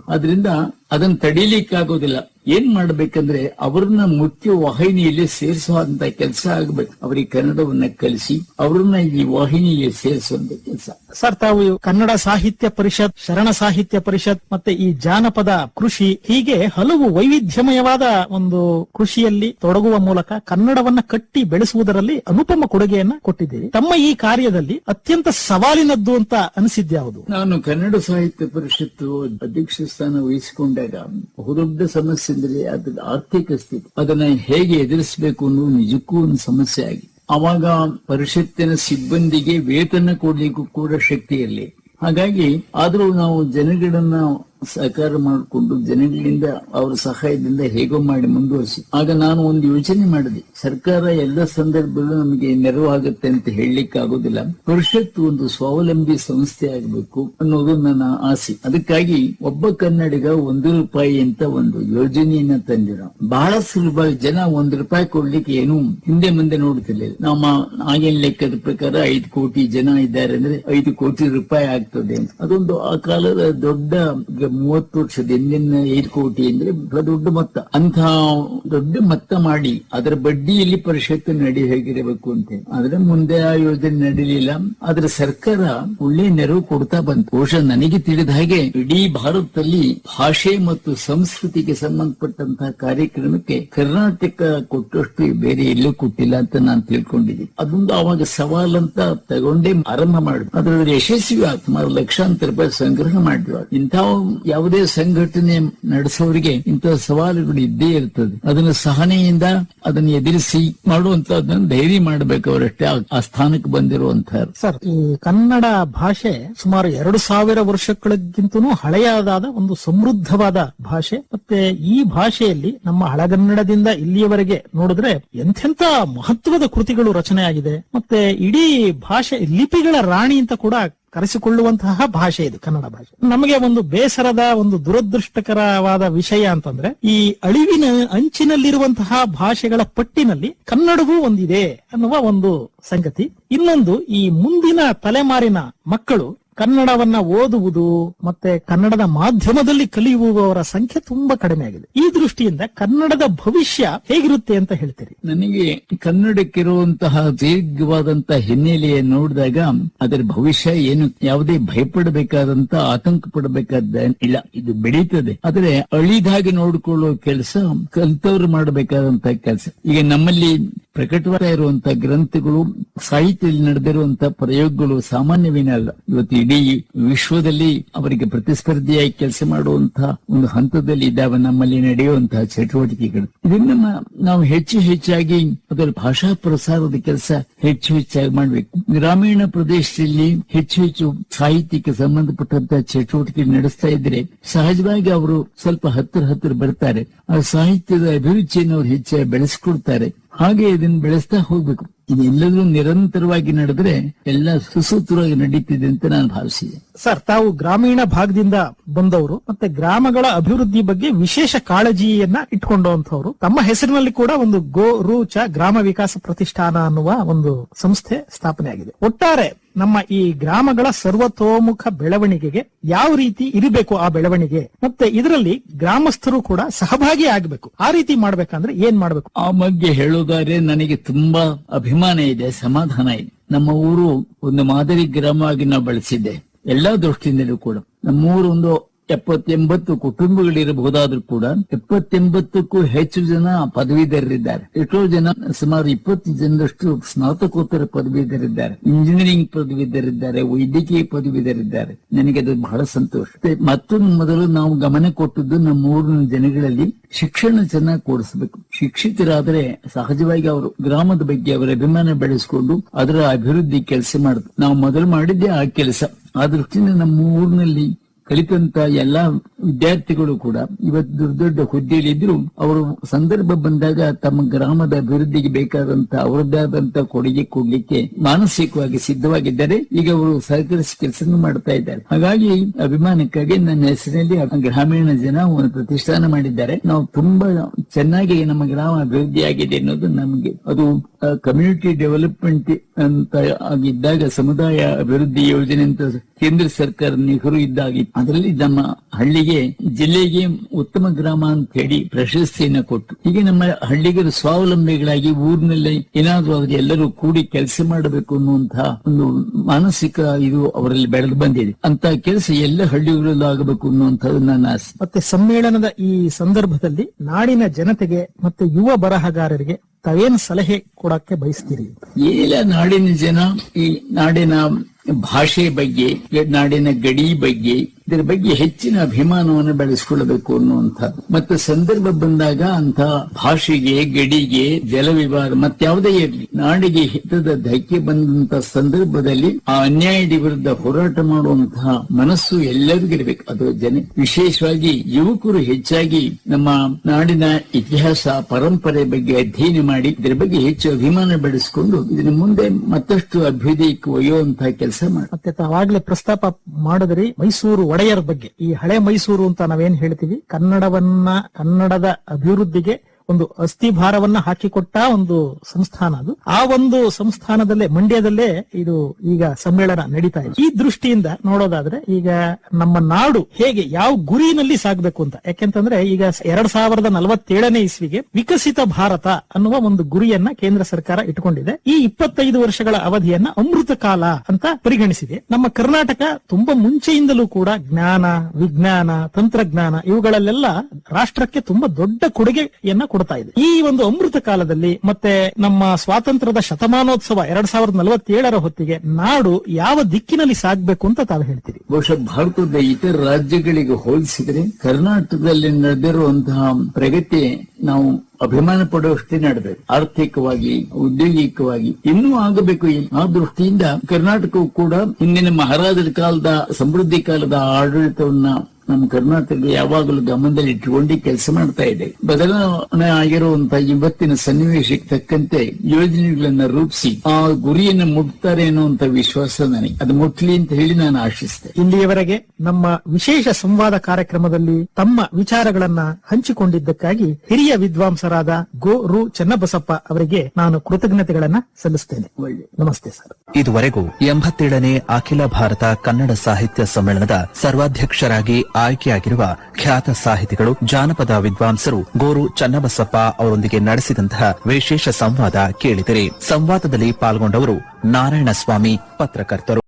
ಅದರಿಂದ ಅದನ್ನು ತಡೀಲಿಕ್ಕಾಗೋದಿಲ್ಲ ಏನ್ ಮಾಡ್ಬೇಕಂದ್ರೆ ಅವ್ರನ್ನ ಮುಖ್ಯ ವಾಹಿನಿಯಲ್ಲಿ ಸೇರಿಸುವಂತ ಕೆಲಸ ಆಗ್ಬೇಕು. ಅವರಿಗೆ ಕನ್ನಡವನ್ನ ಕಲಿಸಿ ಅವ್ರನ್ನ ಈ ವಾಹಿನಿಯಲ್ಲಿ ಸೇರಿಸುವಂತ ಕೆಲಸ. ಸರ್ ತಾವು ಕನ್ನಡ ಸಾಹಿತ್ಯ ಪರಿಷತ್ ಶರಣ ಸಾಹಿತ್ಯ ಪರಿಷತ್ ಮತ್ತೆ ಈ ಜಾನಪದ ಕೃಷಿ ಹೀಗೆ ಹಲವು ವೈವಿಧ್ಯಮಯವಾದ ಒಂದು ಕೃಷಿಯಲ್ಲಿ ತೊಡಗುವ ಮೂಲಕ ಕನ್ನಡವನ್ನ ಕಟ್ಟಿ ಬೆಳೆಸುವುದರಲ್ಲಿ ಅನುಪಮ ಕೊಡುಗೆಯನ್ನ ಕೊಟ್ಟಿದ್ದೀರಿ. ತಮ್ಮ ಈ ಕಾರ್ಯದಲ್ಲಿ ಅತ್ಯಂತ ಸವಾಲಿನದ್ದು ಅಂತ ಅನಿಸಿದ್ಯಾವುದು ನಾನು ಕನ್ನಡ ಸಾಹಿತ್ಯ ಪರಿಷತ್ತು ಅಧ್ಯಕ್ಷ ಸ್ಥಾನ ವಹಿಸಿಕೊಂಡಾಗ ಬಹುದೊಡ್ಡ ಸಮಸ್ಯೆ ಅಂದ್ರೆ ಅದರ ಆರ್ಥಿಕ ಸ್ಥಿತಿ. ಅದನ್ನ ಹೇಗೆ ಎದುರಿಸಬೇಕು ಅನ್ನೋದು ನಿಜಕ್ಕೂ ಒಂದು ಸಮಸ್ಯೆ ಆಗಿ ಅವಾಗ ಪರಿಷತ್ತಿನ ಸಿಬ್ಬಂದಿಗೆ ವೇತನ ಕೊಡ್ಲಿಕ್ಕೂ ಕೂಡ ಶಕ್ತಿಯಲ್ಲಿ ಹಾಗಾಗಿ ಆದರೂ ನಾವು ಜನಗಳನ್ನ ಸಹಕಾರ ಮಾಡಿಕೊಂಡು ಜನಗಳಿಂದ ಅವರ ಸಹಾಯದಿಂದ ಹೇಗೋ ಮಾಡಿ ಮುಂದುವರಿಸಿ. ಆಗ ನಾನು ಒಂದು ಯೋಚನೆ ಮಾಡಿದೆ. ಸರ್ಕಾರ ಎಲ್ಲ ಸಂದರ್ಭದಲ್ಲೂ ನಮಗೆ ನೆರವಾಗುತ್ತೆ ಅಂತ ಹೇಳಲಿಕ್ಕೆ ಆಗೋದಿಲ್ಲ ಪರಿಷತ್ ಒಂದು ಸ್ವಾವಲಂಬಿ ಸಂಸ್ಥೆ ಆಗಬೇಕು ಅನ್ನೋದು ನನ್ನ ಆಸೆ. ಅದಕ್ಕಾಗಿ ಒಬ್ಬ ಕನ್ನಡಿಗ ಒಂದು ರೂಪಾಯಿ ಅಂತ ಒಂದು ಯೋಜನೆಯನ್ನ ತಂದಿರೋ. ಬಹಳ ಸುಲಭ, ಜನ ಒಂದು ರೂಪಾಯಿ ಕೊಡ್ಲಿಕ್ಕೆ ಏನು ಹಿಂದೆ ಮುಂದೆ ನೋಡ್ತಿರ್ಲಿಲ್ಲ ನಮ್ಮ ಆಗಿನ ಲೆಕ್ಕದ ಪ್ರಕಾರ ಐದು ಕೋಟಿ ಜನ ಇದ್ದಾರೆ ಅಂದ್ರೆ ಐದು ಕೋಟಿ ರೂಪಾಯಿ ಆಗ್ತದೆ ಅದೊಂದು ಆ ಕಾಲದ ದೊಡ್ಡ ಮೂವತ್ತು ವರ್ಷದ ಹಿಂದಿನ ಐದು ಕೋಟಿ ಅಂದ್ರೆ ದೊಡ್ಡ ಮೊತ್ತ. ಅಂತ ದೊಡ್ಡ ಮೊತ್ತ ಮಾಡಿ ಅದರ ಬಡ್ಡಿಯಲ್ಲಿ ಪರಿಷತ್ ನಡಿ ಹೇಗಿರಬೇಕು ಅಂತ ಆದ್ರೆ ಮುಂದೆ ಆ ಯೋಜನೆ ನಡೀಲಿಲ್ಲ. ಆದ್ರೆ ಸರ್ಕಾರ ಒಳ್ಳೆ ನೆರವು ಕೊಡ್ತಾ ಬಂತು. ಬಹುಶಃ ನನಗೆ ತಿಳಿದ ಹಾಗೆ ಇಡೀ ಭಾರತದಲ್ಲಿ ಭಾಷೆ ಮತ್ತು ಸಂಸ್ಕೃತಿಗೆ ಸಂಬಂಧಪಟ್ಟಂತ ಕಾರ್ಯಕ್ರಮಕ್ಕೆ ಕರ್ನಾಟಕ ಕೊಟ್ಟಷ್ಟು ಬೇರೆ ಎಲ್ಲೂ ಕೊಟ್ಟಿಲ್ಲ ಅಂತ ನಾನು ತಿಳ್ಕೊಂಡಿದ್ದೀನಿ. ಅದೊಂದು ಅವಾಗ ಸವಾಲಂತ ತಗೊಂಡೇ ಆರಂಭ ಮಾಡಿದ್ವಿ ಅದರಲ್ಲಿ ಯಶಸ್ವಿ ಆಯ್ತು ಸುಮಾರು ಲಕ್ಷಾಂತರ ರೂಪಾಯಿ ಸಂಗ್ರಹ ಮಾಡಿದ್ವಿ ಇಂಥ ಯಾವುದೇ ಸಂಘಟನೆ ನಡೆಸೋರಿಗೆ ಇಂತಹ ಸವಾಲುಗಳು ಇದ್ದೇ ಇರ್ತದೆ. ಅದನ್ನು ಸಹನೆಯಿಂದ ಅದನ್ನು ಎದುರಿಸಿ ಮಾಡುವಂತದನ್ನ ಧೈರ್ಯ ಮಾಡಬೇಕು ಅವರಷ್ಟೇ ಆ- ಸ್ಥಾನಕ್ಕೆ ಬಂದಿರುವಂತಹ ಸರ್, ಈ ಕನ್ನಡ ಭಾಷೆ ಸುಮಾರು ಎರಡು ಸಾವಿರ ವರ್ಷಗಳಿಗಿಂತನೂ ಹಳೆಯದಾದ ಒಂದು ಸಮೃದ್ಧವಾದ ಭಾಷೆ. ಮತ್ತೆ ಈ ಭಾಷೆಯಲ್ಲಿ ನಮ್ಮ ಹಳಗನ್ನಡದಿಂದ ಇಲ್ಲಿಯವರೆಗೆ ನೋಡಿದ್ರೆ ಎಂಥೆಂತ ಮಹತ್ವದ ಕೃತಿಗಳು ರಚನೆಯಾಗಿದೆ. ಮತ್ತೆ ಇಡೀ ಭಾಷೆ ಲಿಪಿಗಳ ರಾಣಿ ಅಂತ ಕೂಡ ಕರೆಸಿಕೊಳ್ಳುವಂತಹ ಭಾಷೆ ಇದು, ಕನ್ನಡ ಭಾಷೆ. ನಮಗೆ ಒಂದು ಬೇಸರದ, ಒಂದು ದುರದೃಷ್ಟಕರವಾದ ವಿಷಯ ಅಂತಂದ್ರೆ, ಈ ಅಳಿವಿನ ಅಂಚಿನಲ್ಲಿರುವಂತಹ ಭಾಷೆಗಳ ಪಟ್ಟಿನಲ್ಲಿ ಕನ್ನಡವೂ ಒಂದಿದೆ ಅನ್ನುವ ಒಂದು ಸಂಗತಿ. ಇನ್ನೊಂದು, ಈ ಮುಂದಿನ ತಲೆಮಾರಿನ ಮಕ್ಕಳು ಕನ್ನಡವನ್ನ ಓದುವುದು ಮತ್ತೆ ಕನ್ನಡದ ಮಾಧ್ಯಮದಲ್ಲಿ ಕಲಿಯುವವರ ಸಂಖ್ಯೆ ತುಂಬಾ ಕಡಿಮೆ ಆಗಿದೆ. ಈ ದೃಷ್ಟಿಯಿಂದ ಕನ್ನಡದ ಭವಿಷ್ಯ ಹೇಗಿರುತ್ತೆ ಅಂತ ಹೇಳ್ತೀರಿ? ನನಗೆ ಕನ್ನಡಕ್ಕಿರುವಂತಹ ದೀರ್ಘವಾದಂತಹ ಹಿನ್ನೆಲೆಯ ನೋಡಿದಾಗ ಅದರ ಭವಿಷ್ಯ ಏನು, ಯಾವುದೇ ಭಯಪಡಬೇಕಾದಂತ, ಆತಂಕ ಪಡಬೇಕಾದ ಇಲ್ಲ, ಇದು ಬೆಳೀತದೆ. ಆದ್ರೆ ಅಳಿದಾಗಿ ನೋಡಿಕೊಳ್ಳುವ ಕೆಲಸ ಕಲ್ತವ್ರು ಮಾಡಬೇಕಾದಂತಹ ಕೆಲಸ. ಈಗ ನಮ್ಮಲ್ಲಿ ಪ್ರಕಟವಾಗ್ತಾ ಇರುವಂತಹ ಗ್ರಂಥಗಳು, ಸಾಹಿತ್ಯದಲ್ಲಿ ನಡೆದಿರುವಂತಹ ಪ್ರಯೋಗಗಳು ಸಾಮಾನ್ಯವೇನಲ್ಲ ಇವತ್ತು ಇಡೀ ವಿಶ್ವದಲ್ಲಿ ಅವರಿಗೆ ಪ್ರತಿಸ್ಪರ್ಧಿಯಾಗಿ ಕೆಲಸ ಮಾಡುವಂತಹ ಒಂದು ಹಂತದಲ್ಲಿ ಇದ್ದಾವೆ ನಮ್ಮಲ್ಲಿ ನಡೆಯುವಂತಹ ಚಟುವಟಿಕೆಗಳು. ಇದನ್ನ ನಾವು ಹೆಚ್ಚು ಹೆಚ್ಚಾಗಿ ಅದರ ಭಾಷಾ ಪ್ರಸಾರದ ಕೆಲಸ ಹೆಚ್ಚು ಹೆಚ್ಚಾಗಿ ಮಾಡಬೇಕು. ಗ್ರಾಮೀಣ ಪ್ರದೇಶದಲ್ಲಿ ಹೆಚ್ಚು ಹೆಚ್ಚು ಸಾಹಿತ್ಯಕ್ಕೆ ಸಂಬಂಧಪಟ್ಟಂತಹ ಚಟುವಟಿಕೆ ನಡೆಸ್ತಾ ಇದ್ರೆ ಸಹಜವಾಗಿ ಅವರು ಸ್ವಲ್ಪ ಹತ್ತಿರ ಹತ್ತಿರ ಬರ್ತಾರೆ. ಆ ಸಾಹಿತ್ಯದ ಅಭಿರುಚಿಯನ್ನು ಅವರು ಹೆಚ್ಚಾಗಿ ಬೆಳೆಸ್ಕೊಡ್ತಾರೆ. ಹಾಗೆ ಇದನ್ನು ಬೆಳೆಸ್ತಾ ಹೋಗ್ಬೇಕು. ಇದೆಲ್ಲದೂ ನಿರಂತರವಾಗಿ ನಡೆದ್ರೆ ಎಲ್ಲ ಸುಸೂತ್ರವಾಗಿ ನಡೀತಿದೆ ಅಂತ ನಾನು ಭಾವಿಸಿದೆ. ಸರ್, ತಾವು ಗ್ರಾಮೀಣ ಭಾಗದಿಂದ ಬಂದವರು, ಮತ್ತೆ ಗ್ರಾಮಗಳ ಅಭಿವೃದ್ಧಿ ಬಗ್ಗೆ ವಿಶೇಷ ಕಾಳಜಿಯನ್ನ ಇಟ್ಕೊಂಡಂತವರು ತಮ್ಮ ಹೆಸರಿನಲ್ಲಿ ಕೂಡ ಒಂದು ಗೋ ರೂಚ ಗ್ರಾಮ ವಿಕಾಸ ಪ್ರತಿಷ್ಠಾನ ಅನ್ನುವ ಒಂದು ಸಂಸ್ಥೆ ಸ್ಥಾಪನೆ ಆಗಿದೆ ಒಟ್ಟಾರೆ, ನಮ್ಮ ಈ ಗ್ರಾಮಗಳ ಸರ್ವತೋಮುಖ ಬೆಳವಣಿಗೆಗೆ ಯಾವ ರೀತಿ ಇರಬೇಕು ಆ ಬೆಳವಣಿಗೆ, ಮತ್ತೆ ಇದರಲ್ಲಿ ಗ್ರಾಮಸ್ಥರು ಕೂಡ ಸಹಭಾಗಿ ಆಗಬೇಕು. ಆ ರೀತಿ ಮಾಡ್ಬೇಕಂದ್ರೆ ಏನ್ ಮಾಡ್ಬೇಕು? ಆ ಬಗ್ಗೆ ಹೇಳುವುದಾದ್ರೆ ನನಗೆ ತುಂಬಾ ಅಭಿಮಾನ ಇದೆ, ಸಮಾಧಾನ ಇದೆ. ನಮ್ಮ ಊರು ಒಂದು ಮಾದರಿ ಗ್ರಾಮವಾಗಿ ನಾವು ಬೆಳೆಸಿದ್ದೆ. ಎಲ್ಲಾ ದೃಷ್ಟಿಯಿಂದಲೂ ಕೂಡ ನಮ್ಮೂರು ಒಂದು ಎಪ್ಪತ್ತೆಂಬತ್ತು ಕುಟುಂಬಗಳಿರಬಹುದಾದ್ರೂ ಕೂಡ ಎಪ್ಪತ್ತೆಂಬತ್ತಕ್ಕೂ ಹೆಚ್ಚು ಜನ ಪದವೀಧರರಿದ್ದಾರೆ. ಎಷ್ಟೋ ಜನ ಸುಮಾರು ಇಪ್ಪತ್ತು ಜನರಷ್ಟು ಸ್ನಾತಕೋತ್ತರ ಪದವೀಧರಿದ್ದಾರೆ ಇಂಜಿನಿಯರಿಂಗ್ ಪದವೀಧರಿದ್ದಾರೆ ವೈದ್ಯಕೀಯ ಪದವೀಧರಿದ್ದಾರೆ ನನಗೆ ಅದು ಬಹಳ ಸಂತೋಷ. ಮತ್ತೆ ಮತ್ತೊಂದು ಮೊದಲು ನಾವು ಗಮನ ಕೊಟ್ಟದ್ದು ನಮ್ಮ ಊರಿನ ಜನಗಳಲ್ಲಿ ಶಿಕ್ಷಣ ಚೆನ್ನಾಗಿ ಕೊಡಿಸಬೇಕು. ಶಿಕ್ಷಿತರಾದ್ರೆ ಸಹಜವಾಗಿ ಅವರು ಗ್ರಾಮದ ಬಗ್ಗೆ ಅವರ ಅಭಿಮಾನ ಬೆಳೆಸಿಕೊಂಡು ಅದರ ಅಭಿವೃದ್ಧಿ ಕೆಲಸ ಮಾಡುದು. ನಾವು ಮೊದಲು ಮಾಡಿದ್ದೆ ಆ ಕೆಲಸ. ಆ ದೃಷ್ಟಿಯಿಂದ ನಮ್ಮ ಊರಿನಲ್ಲಿ ಕಲಿತಂತ ಎಲ್ಲಾ ವಿದ್ಯಾರ್ಥಿಗಳು ಕೂಡ ಇವತ್ತು ದೊಡ್ಡ ದೊಡ್ಡ ಹುದ್ದೆಯಲ್ಲಿದ್ರು ಅವರು ಸಂದರ್ಭ ಬಂದಾಗ ತಮ್ಮ ಗ್ರಾಮದ ಅಭಿವೃದ್ಧಿಗೆ ಬೇಕಾದಂತ ಅವರದ್ದೇ ಆದಂತ ಕೊಡುಗೆ ಕೊಡ್ಲಿಕ್ಕೆ ಮಾನಸಿಕವಾಗಿ ಸಿದ್ಧವಾಗಿದ್ದಾರೆ. ಈಗ ಅವರು ಸಹಕರಿಸಿ ಕೆಲಸ ಮಾಡ್ತಾ ಇದ್ದಾರೆ. ಹಾಗಾಗಿ ಅಭಿಮಾನಕ್ಕಾಗಿ ನನ್ನ ಹೆಸರಿನಲ್ಲಿ ಗ್ರಾಮೀಣ ಜನ ಒಂದು ಪ್ರತಿಷ್ಠಾನ ಮಾಡಿದ್ದಾರೆ. ನಾವು ತುಂಬಾ ಚೆನ್ನಾಗಿ ನಮ್ಮ ಗ್ರಾಮ ಅಭಿವೃದ್ಧಿ ಆಗಿದೆ ಅನ್ನೋದು ನಮಗೆ ಅದು ಕಮ್ಯುನಿಟಿ ಡೆವಲಪ್ಮೆಂಟ್ ಅಂತ ಆಗಿದ್ದಾಗ ಸಮುದಾಯ ಅಭಿವೃದ್ಧಿ ಯೋಜನೆ ಅಂತ ಕೇಂದ್ರ ಸರ್ಕಾರ ನೆಹರು ಇದ್ದಾಗ ಅದರಲ್ಲಿ ನಮ್ಮ ಹಳ್ಳಿಗೆ ಜಿಲ್ಲೆಗೆ ಉತ್ತಮ ಗ್ರಾಮ ಅಂತ ಹೇಳಿ ಪ್ರಶಸ್ತಿಯನ್ನ ಕೊಟ್ಟು ಹೀಗೆ ನಮ್ಮ ಹಳ್ಳಿಗರು ಸ್ವಾವಲಂಬಿಗಳಾಗಿ ಊರಿನಲ್ಲಿ ಏನಾದ್ರೂ ಅವ್ರಿಗೆ ಎಲ್ಲರೂ ಕೂಡಿ ಕೆಲಸ ಮಾಡಬೇಕು ಅನ್ನುವಂತಹ ಒಂದು ಮಾನಸಿಕ ಇದು ಅವರಲ್ಲಿ ಬೆಳೆದು ಬಂದಿದೆ. ಅಂತ ಕೆಲಸ ಎಲ್ಲ ಹಳ್ಳಿಗಳಲ್ಲೂ ಆಗಬೇಕು ಅನ್ನುವಂಥದ್ದು ನನ್ನ ಆಸೆ ಮತ್ತೆ ಸಮ್ಮೇಳನದ ಈ ಸಂದರ್ಭದಲ್ಲಿ ನಾಡಿನ ಜನತೆಗೆ ಮತ್ತೆ ಯುವ ಬರಹಗಾರರಿಗೆ ತಾವೇನು ಸಲಹೆ ಕೊಡಕ್ಕೆ ಬಯಸ್ತೀರಿ? ಏನಿಲ್ಲ ನಾಡಿನ ಜನ ಈ ನಾಡಿನ ಭಾಷೆ ಬಗ್ಗೆ ನಾಡಿನ ಗಡಿ ಬಗ್ಗೆ ಇದರ ಬಗ್ಗೆ ಹೆಚ್ಚಿನ ಅಭಿಮಾನವನ್ನು ಬೆಳೆಸಿಕೊಳ್ಳಬೇಕು ಅನ್ನುವಂಥದ್ದು. ಮತ್ತು ಸಂದರ್ಭ ಬಂದಾಗ ಅಂತ ಭಾಷೆಗೆ, ಗಡಿಗೆ ಜಲವಿವಾದ ಮತ್ತಾವುದೇ ಇರಲಿ, ನಾಡಿಗೆ ಹಿತದ ಧಕ್ಕೆ ಬಂದಂತ ಸಂದರ್ಭದಲ್ಲಿ ಆ ಅನ್ಯಾಯದ ವಿರುದ್ಧ ಹೋರಾಟ ಮಾಡುವಂತಹ ಮನಸ್ಸು ಎಲ್ಲರಿಗೂ ಇರಬೇಕು. ಅದು ಜನ, ವಿಶೇಷವಾಗಿ ಯುವಕರು ಹೆಚ್ಚಾಗಿ ನಮ್ಮ ನಾಡಿನ ಇತಿಹಾಸ, ಪರಂಪರೆ ಬಗ್ಗೆ ಅಧ್ಯಯನ ಮಾಡಿ ಇದರ ಬಗ್ಗೆ ಹೆಚ್ಚು ಅಭಿಮಾನ ಬೆಳೆಸಿಕೊಂಡು ಇದನ್ನ ಮುಂದೆ ಮತ್ತಷ್ಟು ಅಭ್ಯುದಯಕ್ಕೆ ಒಯ್ಯುವಂತಹ ಕೆಲಸ ಮಾಡಿ. ಮತ್ತೆ ತಾವಾಗ್ಲೇ ಪ್ರಸ್ತಾಪ ಮಾಡಿದ್ರಿ, ಮೈಸೂರು ಒಡೆಯರ್ ಬಗ್ಗೆ ಈ ಹಳೆ ಮೈಸೂರು ಅಂತ ನಾವೇನ್ ಹೇಳ್ತೀವಿ? ಕನ್ನಡವನ್ನ ಕನ್ನಡದ ಅಭಿವೃದ್ಧಿಗೆ ಒಂದು ಅಸ್ಥಿಭಾರವನ್ನ ಹಾಕಿಕೊಟ್ಟ ಒಂದು ಸಂಸ್ಥಾನ ಅದು. ಆ ಒಂದು ಸಂಸ್ಥಾನದಲ್ಲೇ, ಮಂಡ್ಯದಲ್ಲೇ ಇದು ಈಗ ಸಮ್ಮೇಳನ ನಡೀತಾ ಇದೆ. ಈ ದೃಷ್ಟಿಯಿಂದ ನೋಡೋದಾದ್ರೆ ಈಗ ನಮ್ಮ ನಾಡು ಹೇಗೆ ಯಾವ ಗುರಿನಲ್ಲಿ ಸಾಗಬೇಕು ಅಂತ. ಯಾಕೆಂತಂದ್ರೆ ಈಗ ಎರಡ್ ಸಾವಿರದ ನಲವತ್ತೇಳನೇ ಇಸ್ವಿಗೆ ವಿಕಸಿತ ಭಾರತ ಅನ್ನುವ ಒಂದು ಗುರಿಯನ್ನ ಕೇಂದ್ರ ಸರ್ಕಾರ ಇಟ್ಕೊಂಡಿದೆ. ಈ ಇಪ್ಪತ್ತೈದು ವರ್ಷಗಳ ಅವಧಿಯನ್ನ ಅಮೃತ ಕಾಲ ಅಂತ ಪರಿಗಣಿಸಿದೆ. ನಮ್ಮ ಕರ್ನಾಟಕ ತುಂಬಾ ಮುಂಚೆಯಿಂದಲೂ ಕೂಡ ಜ್ಞಾನ, ವಿಜ್ಞಾನ, ತಂತ್ರಜ್ಞಾನ ಇವುಗಳಲ್ಲೆಲ್ಲ ರಾಷ್ಟ್ರಕ್ಕೆ ತುಂಬಾ ದೊಡ್ಡ ಕೊಡುಗೆಯನ್ನ ಕೊಡ್ತಾ ಇದೆ. ಈ ಒಂದು ಅಮೃತ ಕಾಲದಲ್ಲಿ ಮತ್ತೆ ನಮ್ಮ ಸ್ವಾತಂತ್ರ್ಯದ ಶತಮಾನೋತ್ಸವ ಎರಡ್ ಸಾವಿರದ ನಲವತ್ತೇಳರ ಹೊತ್ತಿಗೆ ನಾಡು ಯಾವ ದಿಕ್ಕಿನಲ್ಲಿ ಸಾಗಬೇಕು ಅಂತ ತಾವು ಹೇಳ್ತೀರಿ? ಬಹುಶಃ ಭಾರತದ ಇತರ ರಾಜ್ಯಗಳಿಗೆ ಹೋಲಿಸಿದರೆ ಕರ್ನಾಟಕದಲ್ಲಿ ನಡೆದಿರುವಂತಹ ಪ್ರಗತಿ ನಾವು ಅಭಿಮಾನ ಪಡುವಷ್ಟೇ ನಡೆದಿದೆ ಆರ್ಥಿಕವಾಗಿ ಉದ್ಯೋಗಿಕವಾಗಿ ಇನ್ನೂ ಆಗಬೇಕು ಆ ದೃಷ್ಟಿಯಿಂದ ಕರ್ನಾಟಕವು ಕೂಡ ಹಿಂದಿನ ಮಹಾರಾಜರ ಕಾಲದ ಸಮೃದ್ಧಿ ಕಾಲದ ಆಡಳಿತವನ್ನ ನಮ್ಮ ಕರ್ನಾಟಕ ಯಾವಾಗಲೂ ಗಮನದಲ್ಲಿ ಇಟ್ಟುಕೊಂಡು ಕೆಲಸ ಮಾಡ್ತಾ ಇದೆ. ಬದಲಾವಣೆ ಆಗಿರುವಂತಹ ಇವತ್ತಿನ ಸನ್ನಿವೇಶಕ್ಕೆ ತಕ್ಕಂತೆ ಯೋಜನೆಗಳನ್ನ ರೂಪಿಸಿ ಆ ಗುರಿಯನ್ನು ಮುಟ್ತಾರೆ ಅನ್ನುವಂತ ವಿಶ್ವಾಸ ನನಗೆ. ಅದು ಮುಟ್ಲಿ ಅಂತ ಹೇಳಿ ನಾನು ಆಶಿಸಿದೆ ಇಲ್ಲಿಯವರೆಗೆ ನಮ್ಮ ವಿಶೇಷ ಸಂವಾದ ಕಾರ್ಯಕ್ರಮದಲ್ಲಿ ತಮ್ಮ ವಿಚಾರಗಳನ್ನ ಹಂಚಿಕೊಂಡಿದ್ದಕ್ಕಾಗಿ ಹಿರಿಯ ವಿದ್ವಾಂಸರಾದ ಗೋ ರು ಚನ್ನಬಸಪ್ಪ ಅವರಿಗೆ ನಾನು ಕೃತಜ್ಞತೆಗಳನ್ನ ಸಲ್ಲಿಸ್ತೇನೆ. ಒಳ್ಳೆ. ನಮಸ್ತೆ ಸರ್. ಇದುವರೆಗೂ ಎಂಬತ್ತೇಳನೇ ಅಖಿಲ ಭಾರತ ಕನ್ನಡ ಸಾಹಿತ್ಯ ಸಮ್ಮೇಳನದ ಸರ್ವಾಧ್ಯಕ್ಷರಾಗಿ ಆಯ್ಕೆಯಾಗಿರುವ ಖ್ಯಾತ ಸಾಹಿತಿಗಳು, ಜಾನಪದ ವಿದ್ವಾಂಸರು ಗೋರು ಚನ್ನಬಸಪ್ಪ ಅವರೊಂದಿಗೆ ನಡೆಸಿದಂತಹ ವಿಶೇಷ ಸಂವಾದ ಕೇಳಿದಿರಿ ಸಂವಾದದಲ್ಲಿ ಪಾಲ್ಗೊಂಡವರು ನಾರಾಯಣಸ್ವಾಮಿ, ಪತ್ರಕರ್ತರು.